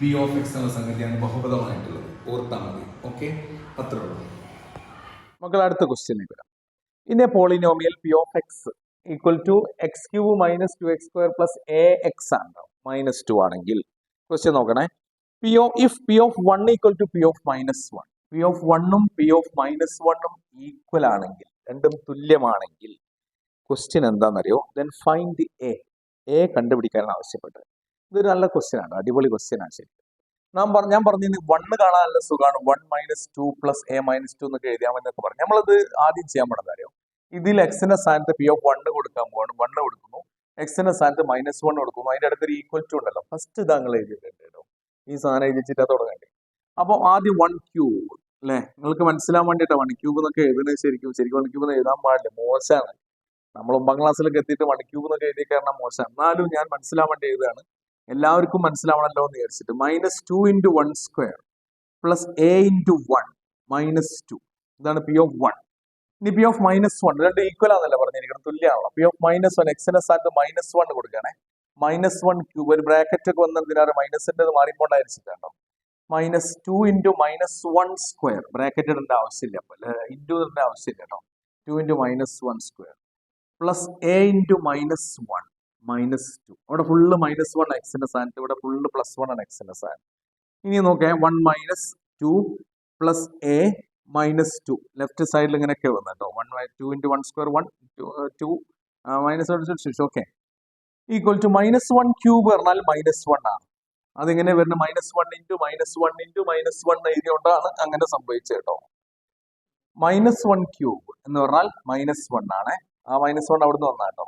ബി ഓഫ് എക്സ് എന്ന സംഗതിയാണ് ബഹുപദമായിട്ടുള്ളത്. ഓർത്താൽ മതി. ഓക്കെ അത്രേ ഉള്ളൂ. മക്കൾ അടുത്ത ക്വസ്റ്റ്യൻ വരാം. In polynomial P of X equal to X cube minus two X square plus A X ആണ്. മൈനസ് ടു ആണെങ്കിൽ ക്വസ്റ്റ്യൻ നോക്കണേ. P O if P of one equal to P of minus one P of വണ്ണും P of minus വണ്ണും equal ആണെങ്കിൽ രണ്ടും തുല്യമാണെങ്കിൽ question എന്താണെന്നറിയോ? Then find A A കണ്ടുപിടിക്കാനാണ് ആവശ്യപ്പെട്ടത്. ഇതൊരു നല്ല ക്വസ്റ്റ്യൻ ആണ്. അടിപൊളി ക്വസ്റ്റ്യൻ ആണ് ശരി. നാം പറഞ്ഞു ഞാൻ പറഞ്ഞു വണ്ണ് കാണാൻ നല്ല സുഖമാണ്. One minus two plus A minus two എന്നൊക്കെ എഴുതിയാമെന്നൊക്കെ പറഞ്ഞു. നമ്മളത് ആദ്യം ചെയ്യാൻ പോണത് അറിയോ ഇതിൽ എക്സിന്റെ സ്ഥാനത്ത് പി ഓഫ് വണ്ണ് കൊടുക്കാൻ പോവാണ്. വണ്ണ് കൊടുക്കുന്നു. എക്സിന്റെ സ്ഥാനത്ത് മൈനസ് വൺ കൊടുക്കുന്നു. അതിന്റെ അടുത്ത് ഒരു ഈക്വൽ ടു ഉണ്ടല്ലോ ഫസ്റ്റ് താങ്കൾ എഴുതിയിട്ടുണ്ട് കേട്ടോ ഈ സാധനം എഴുതിച്ചിട്ടാ തുടങ്ങണ്ടേ. അപ്പോൾ ആദ്യം വൺ ക്യൂബ് അല്ലേ നിങ്ങൾക്ക് മനസ്സിലാൻ വേണ്ടിയിട്ടാണ് വൺ ക്യൂബ് എന്നൊക്കെ എഴുതുന്നത് ശരിക്കും ശരിക്കും വൺ ക്യൂബ് എന്ന് എഴുതാൻ പാടില്ല. മോശമാണ് നമ്മൾ ഒമ്പതാം ക്ലാസ്സിലൊക്കെ എത്തിയിട്ട് വൺ ക്യൂബ് എന്നൊക്കെ എഴുതി കാരണം മോശമാണ് എന്നാലും ഞാൻ മനസ്സിലാൻ വേണ്ടി എഴുതുകയാണ്. എല്ലാവർക്കും മനസ്സിലാവണമല്ലോ എന്ന് വിചാരിച്ചിട്ട് minus two into one square plus A into one minus two ഇതാണ് പി ഓഫ് വൺ ഇനി പി ഓഫ് മൈനസ് വൺ രണ്ട് ഈക്വൽ ആണെന്നല്ല പറഞ്ഞിരിക്കുന്നത് തുല്യമാണല്ലോ. പി ഓഫ് മൈനസ് വൺ എക്സിന്റെ സ്ഥാനത്ത് മൈനസ് വൺ കൊടുക്കുകയാണെ. മൈനസ് വൺ ക്യൂബ് ഒരു ബ്രാക്കറ്റ് ഒക്കെ വന്നതിനാറ് മൈനസിന്റെ മാറിപ്പോണ്ടായിരിച്ചിട്ടാണോ minus two into minus one square bracket ഇടേണ്ട ആവശ്യമില്ല. അപ്പോൾ ഇന്റു ഇടേണ്ട ആവശ്യമില്ല കേട്ടോ. Two into minus one square plus A into minus one minus two അവിടെ ഫുള്ള് മൈനസ് വൺ എക്സിന്റെ സ്ഥാനത്ത് ഇവിടെ ഫുള്ള് പ്ലസ് വൺ ആണ് എക്സിന്റെ സ്ഥാനം ഇനി നോക്കാം one minus two plus A minus two left സൈഡിൽ ഇങ്ങനെയൊക്കെ വന്നു കേട്ടോ. One two into one square one two minus one six okay equal to minus one cube പറഞ്ഞാൽ മൈനസ് വൺ ആണ്. അതിങ്ങനെ വരുന്ന minus one into minus one into minus one എഴുതിയോണ്ടാണ് അങ്ങനെ സംഭവിച്ചത് കേട്ടോ. മൈനസ് വൺ ക്യൂബ് എന്ന് പറഞ്ഞാൽ മൈനസ് വൺ ആണ്. ആ മൈനസ് വൺ അവിടുന്ന് വന്നാ കേട്ടോ.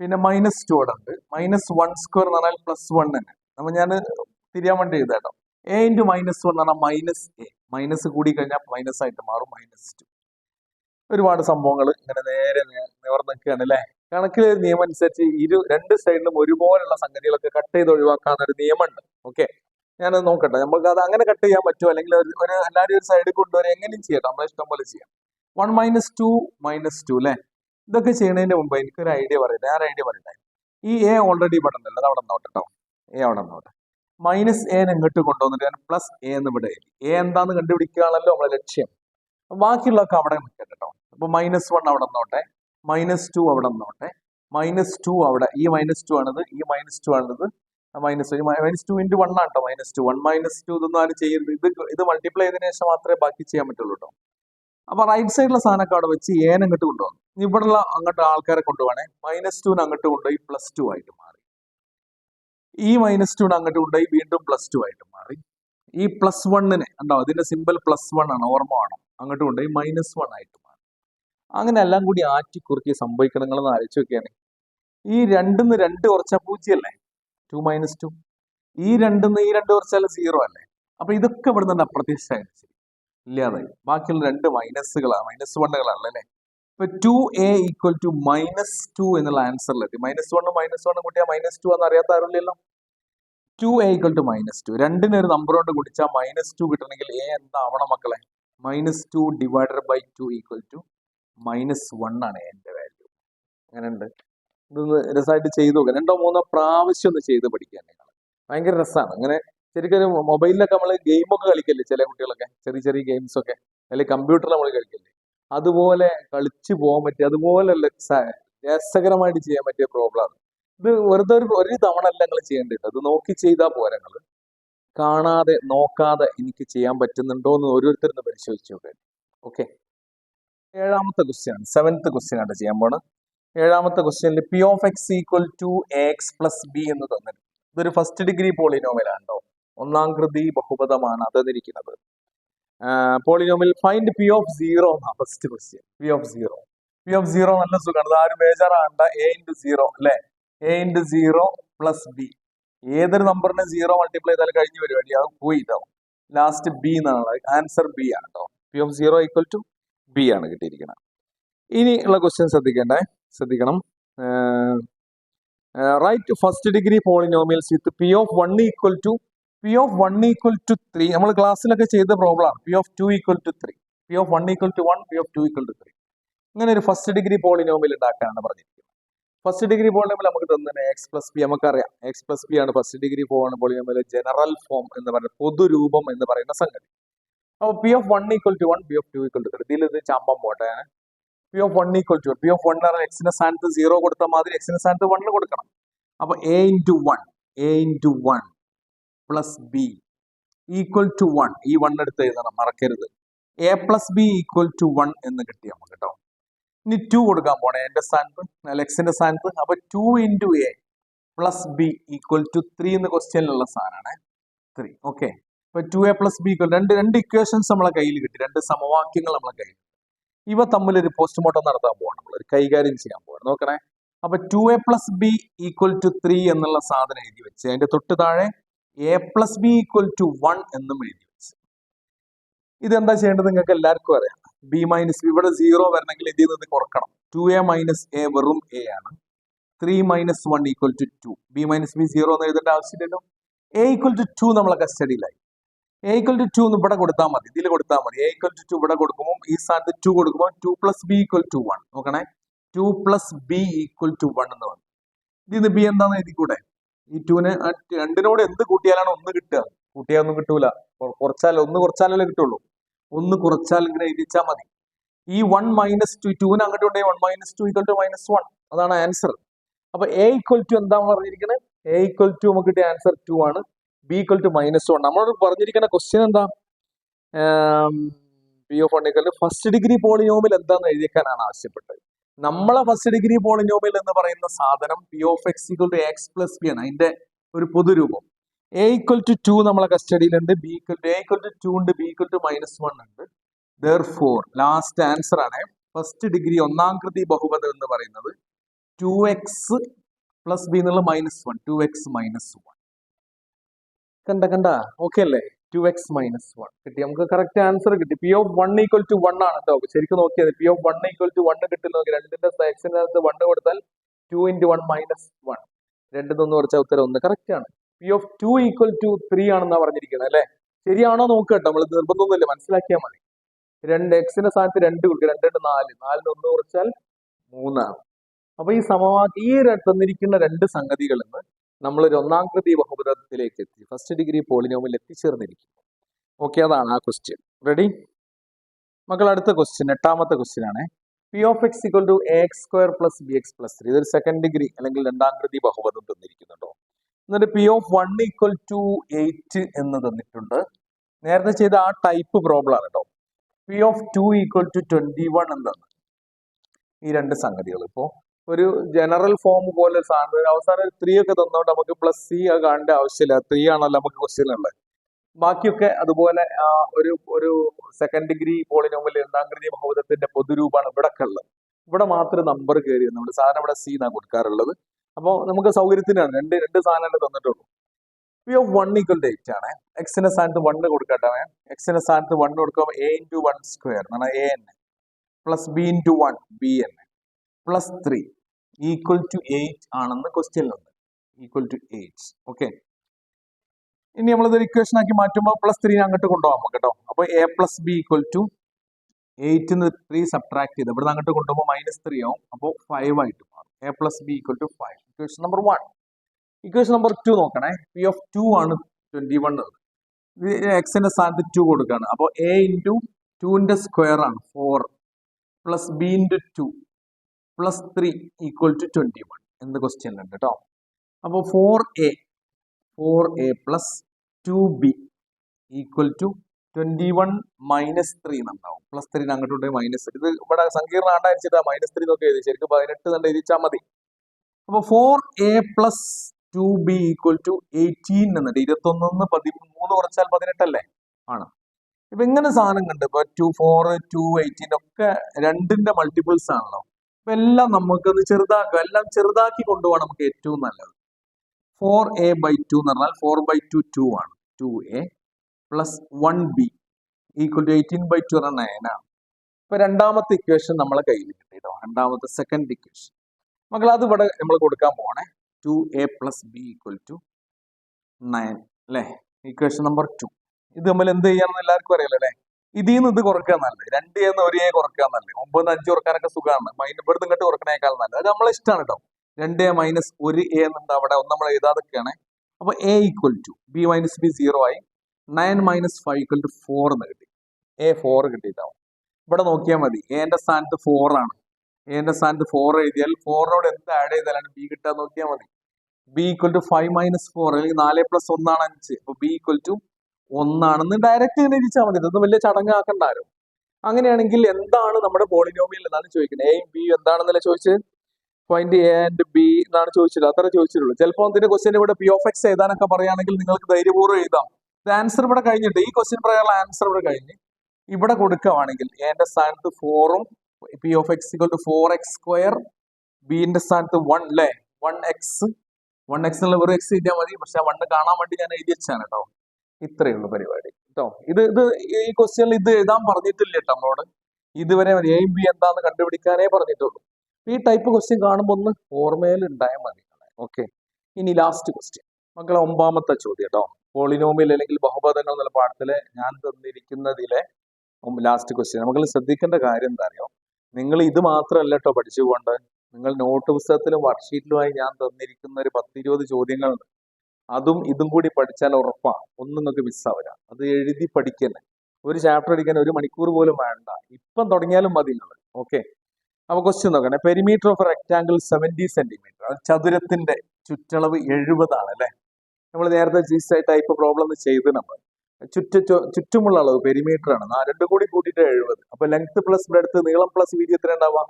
പിന്നെ മൈനസ് ടു അവിടെ ഉണ്ട്. മൈനസ് വൺ സ്ക്വയർ എന്ന് പറഞ്ഞാൽ പ്ലസ് വൺ തന്നെ. അപ്പൊ ഞാൻ തിരിയാൻ വേണ്ടി എഴുതാം എ ഇന്റു മൈനസ് വൺ എന്ന് പറഞ്ഞാൽ മൈനസ് എ മൈനസ് കൂടി കഴിഞ്ഞാൽ മൈനസ് ആയിട്ട് മാറും മൈനസ് ടു ഒരുപാട് സംഭവങ്ങൾ ഇങ്ങനെ നേരെ നിവർന്ന് നിൽക്കുകയാണ് അല്ലേ? കണക്കിൽ നിയമം അനുസരിച്ച് ഇരു രണ്ട് സൈഡിലും ഒരുപോലുള്ള സംഗതികളൊക്കെ കട്ട് ചെയ്ത് ഒഴിവാക്കാവുന്ന ഒരു നിയമമുണ്ട്. ഓക്കെ ഞാനത് നോക്കട്ടെ. നമുക്ക് അത് അങ്ങനെ കട്ട് ചെയ്യാൻ പറ്റുമോ? അല്ലെങ്കിൽ ഒരു എല്ലാവരും ഒരു സൈഡിൽ കൊണ്ടുവരും എങ്ങനെയും ചെയ്യട്ടെ നമ്മളെ ഇഷ്ടം പോലെ ചെയ്യാം. One minus two minus two അല്ലേ? ഇതൊക്കെ ചെയ്യുന്നതിന് മുമ്പ് എനിക്കൊരു ഐഡിയ പറയട്ടെ? ഞാൻ ഐഡിയ പറയട്ടെ? ഈ എ ഓൾറെഡി ഇവിടെ ഉണ്ടല്ലോ അവിടെ നോട്ടെ കേട്ടോ എ അവിടെ നോട്ടെ മൈനസ് എ ഇങ്ങോട്ട് കൊണ്ടുവന്നിട്ട് ഞാൻ പ്ലസ് എ എന്ന് ഇവിടെ എ എന്താന്ന് കണ്ടുപിടിക്കുകയാണല്ലോ നമ്മളെ ലക്ഷ്യം. ബാക്കിയുള്ളതൊക്കെ അവിടെ നിൽക്കട്ടെ കേട്ടോ അപ്പൊ മൈനസ് വൺ അവിടെ നോട്ടെ മൈനസ് ടു അവിടെ നോട്ടെ മൈനസ് ടു അവിടെ. ഈ മൈനസ് ടു ആണിത്. ഈ മൈനസ് ടു ആണിത്. Minus minus two into one ആണ് കേട്ടോ minus two one minus two ഇതൊന്നും ആരും ചെയ്യരുത്. ഇത് ഇത് മൾട്ടിപ്ലൈ ചെയ്തതിനു ശേഷം മാത്രമേ ബാക്കി ചെയ്യാൻ പറ്റുള്ളൂ കേട്ടോ അപ്പൊ റൈറ്റ് സൈഡിലെ സാധനമൊക്കെ അവിടെ വെച്ച് അങ്ങോട്ട് കൊണ്ടുവന്നു. ഇവിടെയുള്ള അങ്ങോട്ട് ആൾക്കാരെ കൊണ്ടുപോകണേ മൈനസ് ടുവിന് അങ്ങോട്ട് കൊണ്ടുപോയി പ്ലസ് ടു ആയിട്ട് മാറി. ഈ മൈനസ് ടുവിന് അങ്ങോട്ട് കൊണ്ടുപോയി വീണ്ടും പ്ലസ് ടു ആയിട്ട് മാറി. ഈ പ്ലസ് വണ്ണിന് ഉണ്ടോ അതിന്റെ സിമ്പിൾ പ്ലസ് വൺ ആണ് ഓർമ്മ വേണം. അങ്ങോട്ട് കൊണ്ടുപോയി മൈനസ് വൺ ആയിട്ട് മാറി. അങ്ങനെ എല്ലാം കൂടി ആറ്റി കുറുക്കി സംഭവിക്കണങ്ങളെന്ന് ആലോചിച്ച് നോക്കിയാണ്. ഈ രണ്ടിന്ന് രണ്ട് കുറച്ചാൽ പൂജ്യമല്ലേ? ടു മൈനസ് ടു ഈ രണ്ടിന്ന് ഈ രണ്ട് കുറച്ചാൽ സീറോ അല്ലേ? അപ്പൊ ഇതൊക്കെ ഇവിടെ നിന്ന് അപ്രത്യക്ഷമായി. ഇല്ലാതായി. ബാക്കിയുള്ള രണ്ട് മൈനസുകളാണ് മൈനസ് വണ്ണുകളാണ് അല്ലേ ഇപ്പൊ two A equal to minus two എന്നുള്ള ആൻസറിലെത്തി മൈനസ് വണ്ണും മൈനസ് വണ്ണും കൂട്ടിയാൽ മൈനസ് ടു എന്ന് അറിയാത്ത ആരുമില്ലല്ലോ? Two A equal to minus two രണ്ടിന് ഒരു നമ്പർ കൊണ്ട് കുടിച്ചാൽ മൈനസ് ടു കിട്ടണമെങ്കിൽ എ എന്താവണം മക്കളെ? Minus two divided by two equal to minus one ആണ് എന്റെ വാല്യൂ അങ്ങനെയുണ്ട് ഇതൊന്ന് രസമായിട്ട് ചെയ്തു നോക്കാം. രണ്ടോ മൂന്നോ പ്രാവശ്യം ഒന്ന് ചെയ്ത് പഠിക്കാൻ നിങ്ങൾ ഭയങ്കര രസമാണ് അങ്ങനെ ശരിക്കും മൊബൈലിലൊക്കെ നമ്മൾ ഗെയിമൊക്കെ കളിക്കല്ലേ ചില കുട്ടികളൊക്കെ? ചെറിയ ചെറിയ ഗെയിംസ് ഒക്കെ. അല്ലെങ്കിൽ കമ്പ്യൂട്ടറിൽ നമ്മൾ കളിക്കല്ലേ? അതുപോലെ കളിച്ചു പോകാൻ പറ്റിയ അതുപോലെ രസകരമായിട്ട് ചെയ്യാൻ പറ്റിയ പ്രോബ്ലമാണ് ഇത് വെറുതെ ഒരു ഒരു തവണ അല്ല നിങ്ങൾ ചെയ്യേണ്ടത്. അത് നോക്കി ചെയ്താൽ പോരാ നിങ്ങൾ കാണാതെ നോക്കാതെ എനിക്ക് ചെയ്യാൻ പറ്റുന്നുണ്ടോ എന്ന് ഓരോരുത്തരും പരിശോധിച്ച് നോക്കാൻ ഓക്കെ ഏഴാമത്തെ ക്വസ്റ്റ്യൻ സെവൻത്ത് ക്വസ്റ്റ്യൻ ആണ് ചെയ്യാൻ പോണത്. ഏഴാമത്തെ ക്വസ്റ്റ്യനിൽ P of X equal to X plus B എന്ന് തന്നിട്ടുണ്ട്. ഇതൊരു ഫസ്റ്റ് ഡിഗ്രി പോളിനോമിലാണ് കേട്ടോ ഒന്നാം കൃതി ബഹുപദമാണ് അത് polynomial find P of zero എന്നാണ് first question P of zero. P of zero നല്ല സുഖമാണ് ആരും ബേജാറാകണ്ട എ ഇന്റു സീറോ അല്ലേ? A into zero plus B. ഏതൊരു നമ്പറിനെ സീറോ മൾട്ടിപ്ലൈ ചെയ്താൽ കഴിഞ്ഞ പരിപാടി അത് പോയി ഇതാവും ലാസ്റ്റ് ബി എന്നാണ്. ആൻസർ ബി ആണ് കേട്ടോ P of zero equal to B ആണ് കിട്ടിയിരിക്കുന്നത് ഇനി ഉള്ള ക്വസ്റ്റ്യൻ ശ്രദ്ധിക്കേണ്ടേ? ശ്രദ്ധിക്കണം. Right first degree polynomials with P of one equal to P of one equal to three നമ്മൾ ക്ലാസ്സിലൊക്കെ ചെയ്ത പ്രോബ്ലമാണ് P of two equal to three P of one equal to one P of two equal to three ഇങ്ങനെ ഒരു first degree polynomial ഉണ്ടാക്കാനാണ് പറഞ്ഞിരിക്കുന്നത്. First degree polynomial നമുക്ക് തന്നെ എക്സ് പ്ലസ് പി നമുക്കറിയാം. എക്സ് പ്ലസ് പി ആണ് ഫസ്റ്റ് ഡിഗ്രി പോവാണ് പോളിനോമിലെ ജനറൽ ഫോം എന്ന് പറയുന്ന പൊതുരൂപം എന്ന് പറയുന്ന സംഗതി. അപ്പോൾ P of one equal to one P of two equal to three ഇതിൽ ഇത് ചാമ്പം പോട്ടെ. P of one equal to P of one പറഞ്ഞാൽ എക്സിന്റെ സ്ഥാനത്ത് സീറോ കൊടുത്ത മാതിരി എക്സിന്റെ സ്ഥാനത്ത് വണ്ണിൽ കൊടുക്കണം. അപ്പൊ A into one A into one plus B equal to one ഈ വൺ എടുത്ത് എഴുതണം മറക്കരുത്. A plus B equal to one എന്ന് കിട്ടി നമുക്ക് കേട്ടോ. ഇനി ടു കൊടുക്കാൻ പോണേ. എന്റെ സ്ഥാനത്ത് എക്സിന്റെ സ്ഥാനത്ത്. അപ്പൊ two into A plus B equal to three എന്ന് ക്വസ്റ്റ്യനിലുള്ള സാധനമാണ് ത്രീ ഓക്കെ ഇപ്പൊ two A plus B equal രണ്ട് രണ്ട് ഇക്വേഷൻസ് നമ്മളെ കയ്യിൽ കിട്ടി. രണ്ട് സമവാക്യങ്ങൾ നമ്മളെ കയ്യിൽ ഇവ തമ്മിൽ ഒരു പോസ്റ്റ്മോർട്ടം നടത്താൻ പോവാണ്. നമ്മൾ കൈകാര്യം ചെയ്യാൻ പോവാണ്. നോക്കണേ. അപ്പൊ two A plus B equal to three എന്നുള്ള സാധനം എഴുതി വെച്ച്. അതിന്റെ തൊട്ട് താഴെ A plus B equal to one എന്നും എഴുതി വെച്ച്. ഇതെന്താ ചെയ്യേണ്ടത് നിങ്ങൾക്ക് എല്ലാവർക്കും അറിയാം. ബി മൈനസ് ബി ഇവിടെ സീറോ വരണമെങ്കിൽ ഇതിൽ നിന്ന് കുറക്കണം. ടു എ മൈനസ് എ വെറും എ ആണ്. Three minus one equal to two B minus B zero എന്ന് എഴുതേണ്ട ആവശ്യമില്ലല്ലോ. എ ഈക്വൽ ടു ടു നമ്മളെ കസ്റ്റഡിയിലായി എ ഈക്വൽ ടു ടു ഇവിടെ കൊടുത്താൽ മതി. ഇതിൽ കൊടുത്താൽ മതി. എ ഈക്വൽ ടു ടു ഇവിടെ കൊടുക്കുമ്പോൾ ഈ സ്ഥാനത്ത് ടു കൊടുക്കുമ്പോൾ two plus B equal to one നോക്കണേ. Two plus B equal to one എന്ന് പറഞ്ഞു. ഇതിന്ന് ബി എന്താണെന്ന് എഴുതി കൂടെ ഈ ടുവിന് രണ്ടിനോട് എന്ത് കൂട്ടിയാലാണ് ഒന്ന് കിട്ടുക? കൂട്ടിയാൽ ഒന്നും കിട്ടൂല. കുറച്ചാൽ ഒന്ന് കുറച്ചാലല്ലേ കിട്ടുള്ളൂ. ഒന്ന് കുറച്ചാൽ ഇങ്ങനെ എഴുതിച്ചാൽ മതി. ഈ വൺ മൈനസ് ടു ടുവിന് അങ്ങോട്ട് ഉണ്ടെങ്കിൽ one minus two equal to minus one അതാണ് ആൻസർ അപ്പൊ എ ഈക്വൽ ടു എന്താ പറഞ്ഞിരിക്കുന്നത് എ ഈക്വൽ ടു നമുക്ക് കിട്ടിയ ആൻസർ ടു ആണ്. B equal to minus one നമ്മളോട് പറഞ്ഞിരിക്കുന്ന ക്വസ്റ്റ്യൻ എന്താ? P of one equal first degree polynomial എന്താന്ന് എഴുതിയേക്കാനാണ് ആവശ്യപ്പെട്ടത്. നമ്മളെ ഫസ്റ്റ് ഡിഗ്രി പോളിനോമിയൽ എന്ന് പറയുന്ന സാധനം P of X equal to X plus B ആണ്. അതിന്റെ ഒരു പൊതുരൂപം. എ ഈക്വൽ ടു ടു നമ്മളെ കസ്റ്റഡിയിലുണ്ട് B equal to A equal to two ഉണ്ട്. B equal to minus one ഉണ്ട്. ദർ ഫോർ ലാസ്റ്റ് ആൻസർ ആണ് ഫസ്റ്റ് ഡിഗ്രി ഒന്നാം കൃതി ബഹുപദം എന്ന് പറയുന്നത് ടു എക്സ് പ്ലസ് ബി എന്നുള്ള minus one two X minus one കണ്ട കണ്ട. ഓക്കെ അല്ലേ? ടു എക്സ് മൈനസ് വൺ കിട്ടി. നമുക്ക് കറക്റ്റ് ആൻസർ കിട്ടി. P of one equal to one ആണ് കേട്ടോ ശരിക്കും നോക്കിയത് P of one equal to one കിട്ടില്ല നോക്കി രണ്ടിന്റെ എക്സിന്റെ അകത്ത് വൺ കൊടുത്താൽ two into one minus one രണ്ടിൽ നിന്ന് കുറച്ച ഉത്തരം ഒന്ന്. കറക്റ്റ് ആണ്. P of two equal to three ആണെന്നാണ് പറഞ്ഞിരിക്കുന്നത് അല്ലേ? ശരിയാണോ നോക്കുക കേട്ടോ നമ്മൾ നിർബന്ധമൊന്നുമില്ല. മനസ്സിലാക്കിയാൽ മതി. രണ്ട് എക്സിന്റെ സ്ഥാനത്ത് രണ്ട് കൊടുക്കുക രണ്ട് രണ്ട് നാല്. നാലിന് ഒന്ന് കുറച്ചാൽ മൂന്നാണ്. അപ്പൊ ഈ സമവാക്യം ഈ തന്നിരിക്കുന്ന രണ്ട് സംഗതികളിൽ നിന്ന് നമ്മൾ ഒന്നാം കൃതി ബഹുപദത്തിലേക്ക് എത്തി. ഫസ്റ്റ് ഡിഗ്രി പോളിനോമിൽ എത്തിച്ചേർന്നിരിക്കും ഓക്കെ അതാണ് ആ ക്വസ്റ്റ്യൻ റെഡി മക്കൾ അടുത്ത ക്വസ്റ്റ്യൻ എട്ടാമത്തെ ക്വസ്റ്റ്യൻ ആണ്. P of X equal to A X square plus B X plus three ഇതൊരു സെക്കൻഡ് ഡിഗ്രി അല്ലെങ്കിൽ രണ്ടാം കൃതി ബഹുപദം തന്നിരിക്കുന്നുണ്ടോ? എന്നിട്ട് P of one equal to eight എന്ന് തന്നിട്ടുണ്ട്. നേരത്തെ ചെയ്ത ആ ടൈപ്പ് പ്രോബ്ലം ആണ് കേട്ടോ P of two equal to twenty one എന്താണ് ഈ രണ്ട് സംഗതികൾ ഇപ്പോൾ ഒരു ജനറൽ ഫോം പോലെ സാധനം. അവസാനം ഒരു ത്രീ ഒക്കെ തന്നോണ്ട് നമുക്ക് പ്ലസ് സി കാണേണ്ട ആവശ്യമില്ല. ത്രീ ആണല്ലോ നമുക്ക് ക്വസ്റ്റ്യൻ ഉള്ളത്. ബാക്കിയൊക്കെ അതുപോലെ ഒരു ഒരു സെക്കൻഡ് ഡിഗ്രി പോളിനോമിൽ ഡിഗ്രി ബഹുപദത്തിന്റെ പൊതുരൂപമാണ് ഇവിടെ ഉള്ളത്. ഇവിടെ മാത്രം നമ്പർ കയറി നമ്മൾ സാധനം ഇവിടെ സി എന്നാണ് കൊടുക്കാറുള്ളത്. അപ്പോൾ നമുക്ക് സൗകര്യത്തിനാണ് രണ്ട് രണ്ട് സാധനമല്ലേ തന്നിട്ടുള്ളൂ. P of one equal to eight ആണ്. എക്സിന്റെ സ്ഥാനത്ത് വണ്ണ് കൊടുക്കട്ടെ എക്സിന്റെ സ്ഥാനത്ത് വണ്ണ് കൊടുക്കുമ്പോൾ എ ഇന്റു വൺ സ്ക്വയർ എന്നാണ് A N plus B into one B N plus three equal to eight ആണെന്ന് ക്വസ്റ്റ്യനിലുണ്ട് ഈക്വൽ ടു എയ്റ്റ് ഓക്കെ ഇനി നമ്മളിത് ഇക്വേഷൻ ആക്കി മാറ്റുമ്പോൾ പ്ലസ് ത്രീ അങ്ങോട്ട് കൊണ്ടുപോകാം നമുക്ക് കേട്ടോ. അപ്പോൾ A plus B equal to എയ്റ്റിന്ന് three subtract ചെയ്ത് ഇവിടെ അങ്ങോട്ട് കൊണ്ടുപോകുമ്പോൾ മൈനസ് ത്രീ ആവും. അപ്പോൾ ഫൈവ് ആയിട്ട് മാറും. A plus B equal to five equation number one equation number two നോക്കണേ. പി ഓഫ് ടു ആണ് ട്വന്റി വൺ എക്സിന്റെ സ്ഥാനത്ത് ടു കൊടുക്കുകയാണ് അപ്പോൾ എ ഇന്റു ടുവിന്റെ സ്ക്വയർ ആണ് four plus B into two plus three equal to twenty one എന്ന് question ഉണ്ട് കേട്ടോ അപ്പോൾ four A four A plus two B equal to twenty one minus three എന്നുണ്ടാവും plus three അങ്ങോട്ടുണ്ട് minus ഇത് ഇവിടെ സങ്കീർണ ആണ്ടായിരിച്ചിട്ട് minus three നോക്കി എഴുതി ശരിക്കും പതിനെട്ട് തന്നെ എഴുതിച്ചാൽ മതി. അപ്പോൾ four A plus two B equal to eighteen എന്നിട്ട് ഇരുപത്തൊന്ന് പതിമൂന്ന് കുറച്ചാൽ പതിനെട്ടല്ലേ? ആണ്. ഇപ്പൊ ഇങ്ങനെ സാധനം കണ്ട്. ഇപ്പൊ ടു ഫോർ ടു എയ്റ്റീൻ ഒക്കെ രണ്ടിന്റെ മൾട്ടിപ്പിൾസ് ആണല്ലോ. അപ്പൊ എല്ലാം നമുക്കൊന്ന് ചെറുതാക്കുക. എല്ലാം ചെറുതാക്കി കൊണ്ടുപോകാൻ നമുക്ക് ഏറ്റവും നല്ലത്. ഫോർ എ ബൈ ടു എന്ന് പറഞ്ഞാൽ ഫോർ ബൈ ടു ടു ആണ്. Two A plus one B equal to eighteen by two പറഞ്ഞാൽ ആണ്. ഇപ്പൊ രണ്ടാമത്തെ ഇക്വേഷൻ നമ്മളെ കയ്യിൽ കിട്ടിട്ടോ രണ്ടാമത്തെ സെക്കൻഡ് ഇക്വേഷൻ മക്കൾ അത് ഇവിടെ നമ്മൾ കൊടുക്കാൻ പോണേ two A plus B equal to nine അല്ലേ? ഇക്വേഷൻ നമ്പർ ടു ഇത് നമ്മൾ എന്ത് ചെയ്യാന്ന് എല്ലാവർക്കും അറിയാലോ അല്ലേ? ഇതിൽ നിന്ന് ഇത് കുറക്കുക നല്ലത്. രണ്ട് എന്ന് ഒരു എ കുറക്കുക നല്ലത്. ഒമ്പത് അഞ്ച് കുറക്കാനൊക്കെ സുഖമാണ് മൈനസ് ഇവിടെ ഇങ്ങോട്ട് കുറക്കണേക്കാൾ നല്ലത്. അത് നമ്മളെ ഇഷ്ടമാണ് കേട്ടോ രണ്ട് എ മൈനസ് ഒരു എ എന്നുണ്ട് അവിടെ. ഒന്ന് നമ്മൾ എഴുതാതൊക്കെയാണ് അപ്പൊ A equal to. B minus B zero ആയി. Nine minus five equal to four എന്ന് കിട്ടി. എ ഫോർ കിട്ടിയിട്ടാവും. ഇവിടെ നോക്കിയാൽ മതി. എന്റെ സ്ഥാനത്ത് ഫോർ ആണ്. എന്റെ സ്ഥാനത്ത് ഫോർ എഴുതിയാൽ ഫോറിനോട് എന്ത് ആഡ് ചെയ്താലാണ് ബി കിട്ടാൻ നോക്കിയാൽ മതി. B equal to five minus four അല്ലെങ്കിൽ നാല് പ്ലസ് ഒന്നാണ് അഞ്ച്. അപ്പൊ ബി ഈക്വൽ ടു ഒന്നാണെന്ന് ഡയറക്റ്റ് ഇങ്ങനെ ഇരിച്ചാൽ മതി. ഇതൊന്നും വലിയ ചടങ്ങാക്കണ്ടാരോ. അങ്ങനെയാണെങ്കിൽ എന്താണ് നമ്മുടെ പോളിനോമിയൽ എന്നാണ് ചോദിക്കുന്നത്. എയും ബി എന്താണെന്നല്ലേ ചോദിച്ചത്? പോയിന്റ് എ ആൻഡ് ബി എന്നാണ് ചോദിച്ചത്. അത്ര ചോദിച്ചിട്ടുള്ളൂ. ചിലപ്പോൾ അതിന്റെ ക്വസ്റ്റ്യൻ ഇവിടെ പി ഓഫ് എക്സ് എഴുതാനൊക്കെ പറയുകയാണെങ്കിൽ നിങ്ങൾക്ക് ധൈര്യപൂർവം എഴുതാം. ഇത് ആൻസർ ഇവിടെ കഴിഞ്ഞിട്ട് ഈ ക്വസ്റ്റ്യൻ പ്രകാരമുള്ള ആൻസർ ഇവിടെ കഴിഞ്ഞ് ഇവിടെ കൊടുക്കുകയാണെങ്കിൽ എന്റെ സ്ഥാനത്ത് ഫോറും P of X equal to four X square ബിന്റെ സ്ഥാനത്ത് വൺ അല്ലേ വൺ എക്സ് വൺ എക്സ് എന്നുള്ള വെറും എക്സ് എഴുതിയാൽ മതി. പക്ഷെ ആ വണ്ണ് കാണാൻ വേണ്ടി ഞാൻ എഴുതി വെച്ചാണ് കേട്ടോ. ഇത്രയേ ഉള്ളൂ പരിപാടി കേട്ടോ ഇത് ഇത് ഈ ക്വസ്റ്റ്യനിൽ ഇത് എഴുതാൻ പറഞ്ഞിട്ടില്ല കേട്ടോ നമ്മളോട്. ഇതുവരെ എയും ബി എന്താന്ന് കണ്ടുപിടിക്കാനേ പറഞ്ഞിട്ടുള്ളൂ. ഈ ടൈപ്പ് ക്വസ്റ്റ്യൻ കാണുമ്പോൾ ഒന്ന് ഓർമ്മയിൽ ഉണ്ടായാൽ മതി. ഓക്കെ ഇനി ലാസ്റ്റ് ക്വസ്റ്റ്യൻ മക്കളെ ഒമ്പാമത്തെ ചോദ്യം കേട്ടോ പോളിനോമിയൽ അല്ലെങ്കിൽ ബഹുപദങ്ങൾ എന്നുള്ള പാഠത്തിലെ ഞാൻ തന്നിരിക്കുന്നതിലെ ലാസ്റ്റ് ക്വസ്റ്റ്യൻ മക്കൾ ശ്രദ്ധിക്കേണ്ട കാര്യം എന്താ അറിയോ? നിങ്ങൾ ഇത് മാത്രമല്ല കേട്ടോ പഠിച്ചുകൊണ്ട് നിങ്ങൾ നോട്ട് പുസ്തകത്തിലും വർക്ക്ഷീറ്റിലുമായി ഞാൻ തന്നിരിക്കുന്ന ഒരു പത്തിരുപത് ചോദ്യങ്ങളുണ്ട്. അതും ഇതും കൂടി പഠിച്ചാൽ ഉറപ്പാണ് ഒന്നും നിങ്ങൾക്ക് മിസ്സാവില്ല അത് എഴുതി പഠിക്കന്നെ ഒരു ചാപ്റ്റർ അടിക്കാൻ ഒരു മണിക്കൂർ പോലും വേണ്ട. ഇപ്പം തുടങ്ങിയാലും മതി നിങ്ങൾ. ഓക്കെ അപ്പൊ ക്വസ്റ്റ്യൻ നോക്കണേ. Perimeter of rectangle seventy centimetre അത് ചതുരത്തിന്റെ ചുറ്റളവ് എഴുപതാണ് അല്ലെ? നമ്മൾ നേരത്തെ ഈ ടൈപ്പ് പ്രോബ്ലം ചെയ്ത് നമ്മൾ. ചുറ്റ ചുറ്റുമുള്ള അളവ് പെരിമീറ്റർ ആണ്. ആ രണ്ടും കൂടി കൂട്ടിയിട്ട് എഴുപത്. അപ്പൊ ലെങ്ത് പ്ലസ് ബ്രെഡ്ത്ത് നീളം പ്ലസ് വീതി എത്ര ഉണ്ടാവാം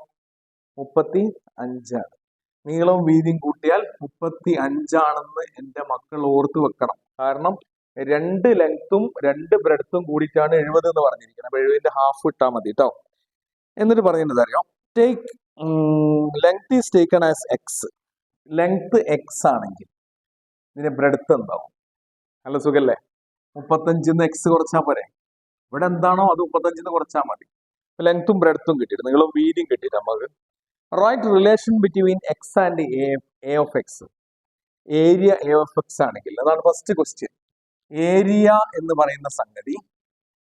മുപ്പത്തി അഞ്ചാണ്. നീളവും വീതിയും കൂട്ടിയാൽ മുപ്പത്തി അഞ്ചാണെന്ന് എന്റെ മക്കൾ ഓർത്ത് വെക്കണം. കാരണം രണ്ട് ലെങ്ത്തും രണ്ട് ബ്രെഡ്ത്തും കൂടിയിട്ടാണ് എഴുപത് എന്ന് പറഞ്ഞിരിക്കുന്നത്. അപ്പൊ എഴുപതിന്റെ ഹാഫ് ഇട്ടാൽ മതി കേട്ടോ എന്നിട്ട് പറയുന്നത് അറിയാം? Take length is taken as X length X ആണെങ്കിൽ ഇതിന്റെ ബ്രെഡ്ത്ത് എന്താവും? നല്ല സുഖല്ലേ? മുപ്പത്തഞ്ചിന്ന് എക്സ് കുറച്ചാൽ പോരെ. ഇവിടെ എന്താണോ അത് മുപ്പത്തഞ്ചിന്ന് കുറച്ചാൽ മതി. ലെങ്ത്തും ബ്രെഡ്ത്തും കിട്ടിയിട്ട് നിങ്ങളും വീതിയും കിട്ടിയിട്ട് നമുക്ക് right relation between X and A A of X area A of X ആണെങ്കിൽ അതാണ് ഫസ്റ്റ് ക്വസ്റ്റ്യൻ ഏരിയ എന്ന് പറയുന്ന സംഗതി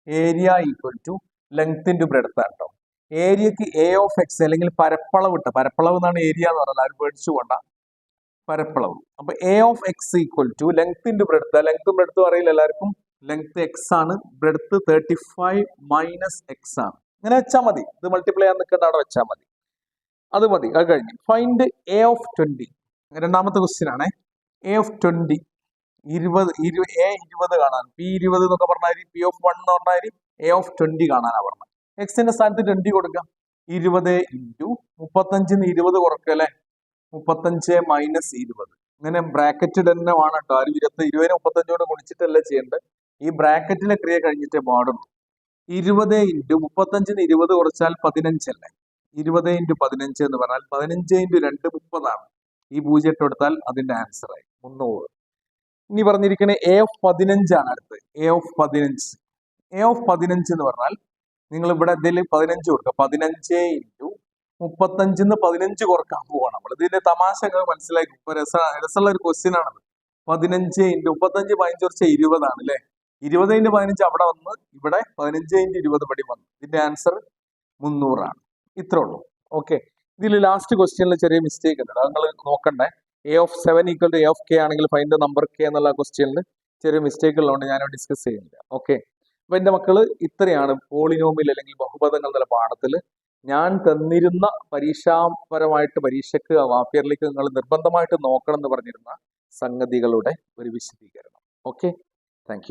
area equal to length into breadth ആണ് കേട്ടോ ഏരിയക്ക് എ ഓഫ് എക്സ് അല്ലെങ്കിൽ പരപ്പളവ് ഇട്ട പരപ്പളവ് എന്നാണ് ഏരിയ എന്ന് പറഞ്ഞാൽ ആരും പേടിച്ചു കൊണ്ട പരപ്പളവ്. അപ്പൊ A of X equal to length into breadth ലെങ്ത്തും ബ്രെഡത്തും അറിയില്ല എല്ലാവർക്കും. ലെങ്ത് എക്സ് ആണ്. Breadth thirty five minus X ആണ്. ഇങ്ങനെ വെച്ചാൽ മതി. ഇത് മൾട്ടിപ്ലൈ ചെയ്യാൻ നിൽക്കേണ്ട അവിടെ വെച്ചാൽ മതി. അത് മതി അത് കഴിഞ്ഞു. ഫൈൻഡ് എ ഓഫ് ട്വന്റി രണ്ടാമത്തെ ക്വസ്റ്റ്യൻ ആണ്. എ ഓഫ് ട്വന്റി ഇരുപത് ഇരു എ ഇരുപത് കാണാൻ. പി ഇരുപത് എന്നൊക്കെ പറഞ്ഞാൽ പി ഓഫ് വൺ എന്ന് പറഞ്ഞാൽ എ ഓഫ് ട്വന്റി കാണാനാണ് പറഞ്ഞത്. എക്സിന്റെ സ്ഥാനത്ത് ട്വന്റി കൊടുക്കാം. ഇരുപത് ഇന്റു മുപ്പത്തഞ്ചിന്ന് ഇരുപത് കുറക്കുക അല്ലെ? മുപ്പത്തഞ്ച് മൈനസ് ഇരുപത്. ഇങ്ങനെ ബ്രാക്കറ്റ് തന്നെ വേണം കേട്ടോ ആരും ഇരുപത്തി ഇരുപതിന് മുപ്പത്തഞ്ചോട് ഗുണിച്ചിട്ടല്ല ചെയ്യേണ്ടത്. ഈ ബ്രാക്കറ്റിലെ ക്രിയ കഴിഞ്ഞിട്ടേ പാടുള്ളൂ. ഇരുപത് ഇന്റു മുപ്പത്തഞ്ചിന് ഇരുപത് കുറച്ചാൽ പതിനഞ്ചല്ലേ? ഇരുപത് ഇന്റു പതിനഞ്ച് എന്ന് പറഞ്ഞാൽ പതിനഞ്ച് ഇന്റു രണ്ട് മുപ്പതാണ്. ഈ പൂജ്യം ഇട്ട് കൊടുത്താൽ അതിന്റെ ആൻസർ ആയി. മുന്നൂറ്. ഇനി പറഞ്ഞിരിക്കണേ എ ഓഫ് പതിനഞ്ചാണ് അടുത്ത് എ ഓഫ് പതിനഞ്ച്. എ ഓഫ് പതിനഞ്ച് എന്ന് പറഞ്ഞാൽ നിങ്ങൾ ഇവിടെ ഇതിൽ പതിനഞ്ച് കൊടുക്കുക. പതിനഞ്ച് ഇന്റു മുപ്പത്തഞ്ചിന്ന് പതിനഞ്ച് കുറയ്ക്കാൻ പോവാണ് നമ്മൾ. ഇതിന്റെ തമാശ മനസ്സിലാക്കി. ഇപ്പൊ രസ രസമുള്ള ഒരു ക്വസ്റ്റ്യൻ ആണത്. പതിനഞ്ച് ഇന്റു മുപ്പത്തഞ്ച് പതിനഞ്ച് കുറച്ച് ഇരുപതാണ് അല്ലെ? ഇരുപത് ഇന്റു പതിനഞ്ച് അവിടെ വന്ന് ഇവിടെ പതിനഞ്ച് ഇന്റു ഇരുപത് പടി വന്നു. ഇതിന്റെ ആൻസർ മുന്നൂറാണ്. ഇത്രേ ഉള്ളൂ. ഓക്കെ ഇതിൽ ലാസ്റ്റ് ക്വസ്റ്റ്യനിൽ ചെറിയ മിസ്റ്റേക്ക് ഉണ്ട്. നിങ്ങൾ നോക്കണ്ടേ. A of seven equal to A of K ആണെങ്കിൽ ഫൈൻഡ് നമ്പർ കെ എന്നുള്ള ക്വസ്റ്റ്യനിൽ ചെറിയ മിസ്റ്റേക്ക് ഉള്ളതുകൊണ്ട് ഞാൻ ഡിസ്കസ് ചെയ്യുന്നില്ല. ഓക്കെ അപ്പൊ എന്റെ മക്കൾ ഇത്രയാണ് പോളിനോമിൽ അല്ലെങ്കിൽ ബഹുപദങ്ങൾ എന്നുള്ള പാഠത്തിൽ. ഞാൻ തന്നിരുന്ന പരീക്ഷാപരമായിട്ട് പരീക്ഷയ്ക്ക് വാഫിയറിലേക്ക് നിങ്ങൾ നിർബന്ധമായിട്ട് നോക്കണം എന്ന് പറഞ്ഞിരുന്ന സംഗതികളുടെ ഒരു വിശദീകരണം. Okay thank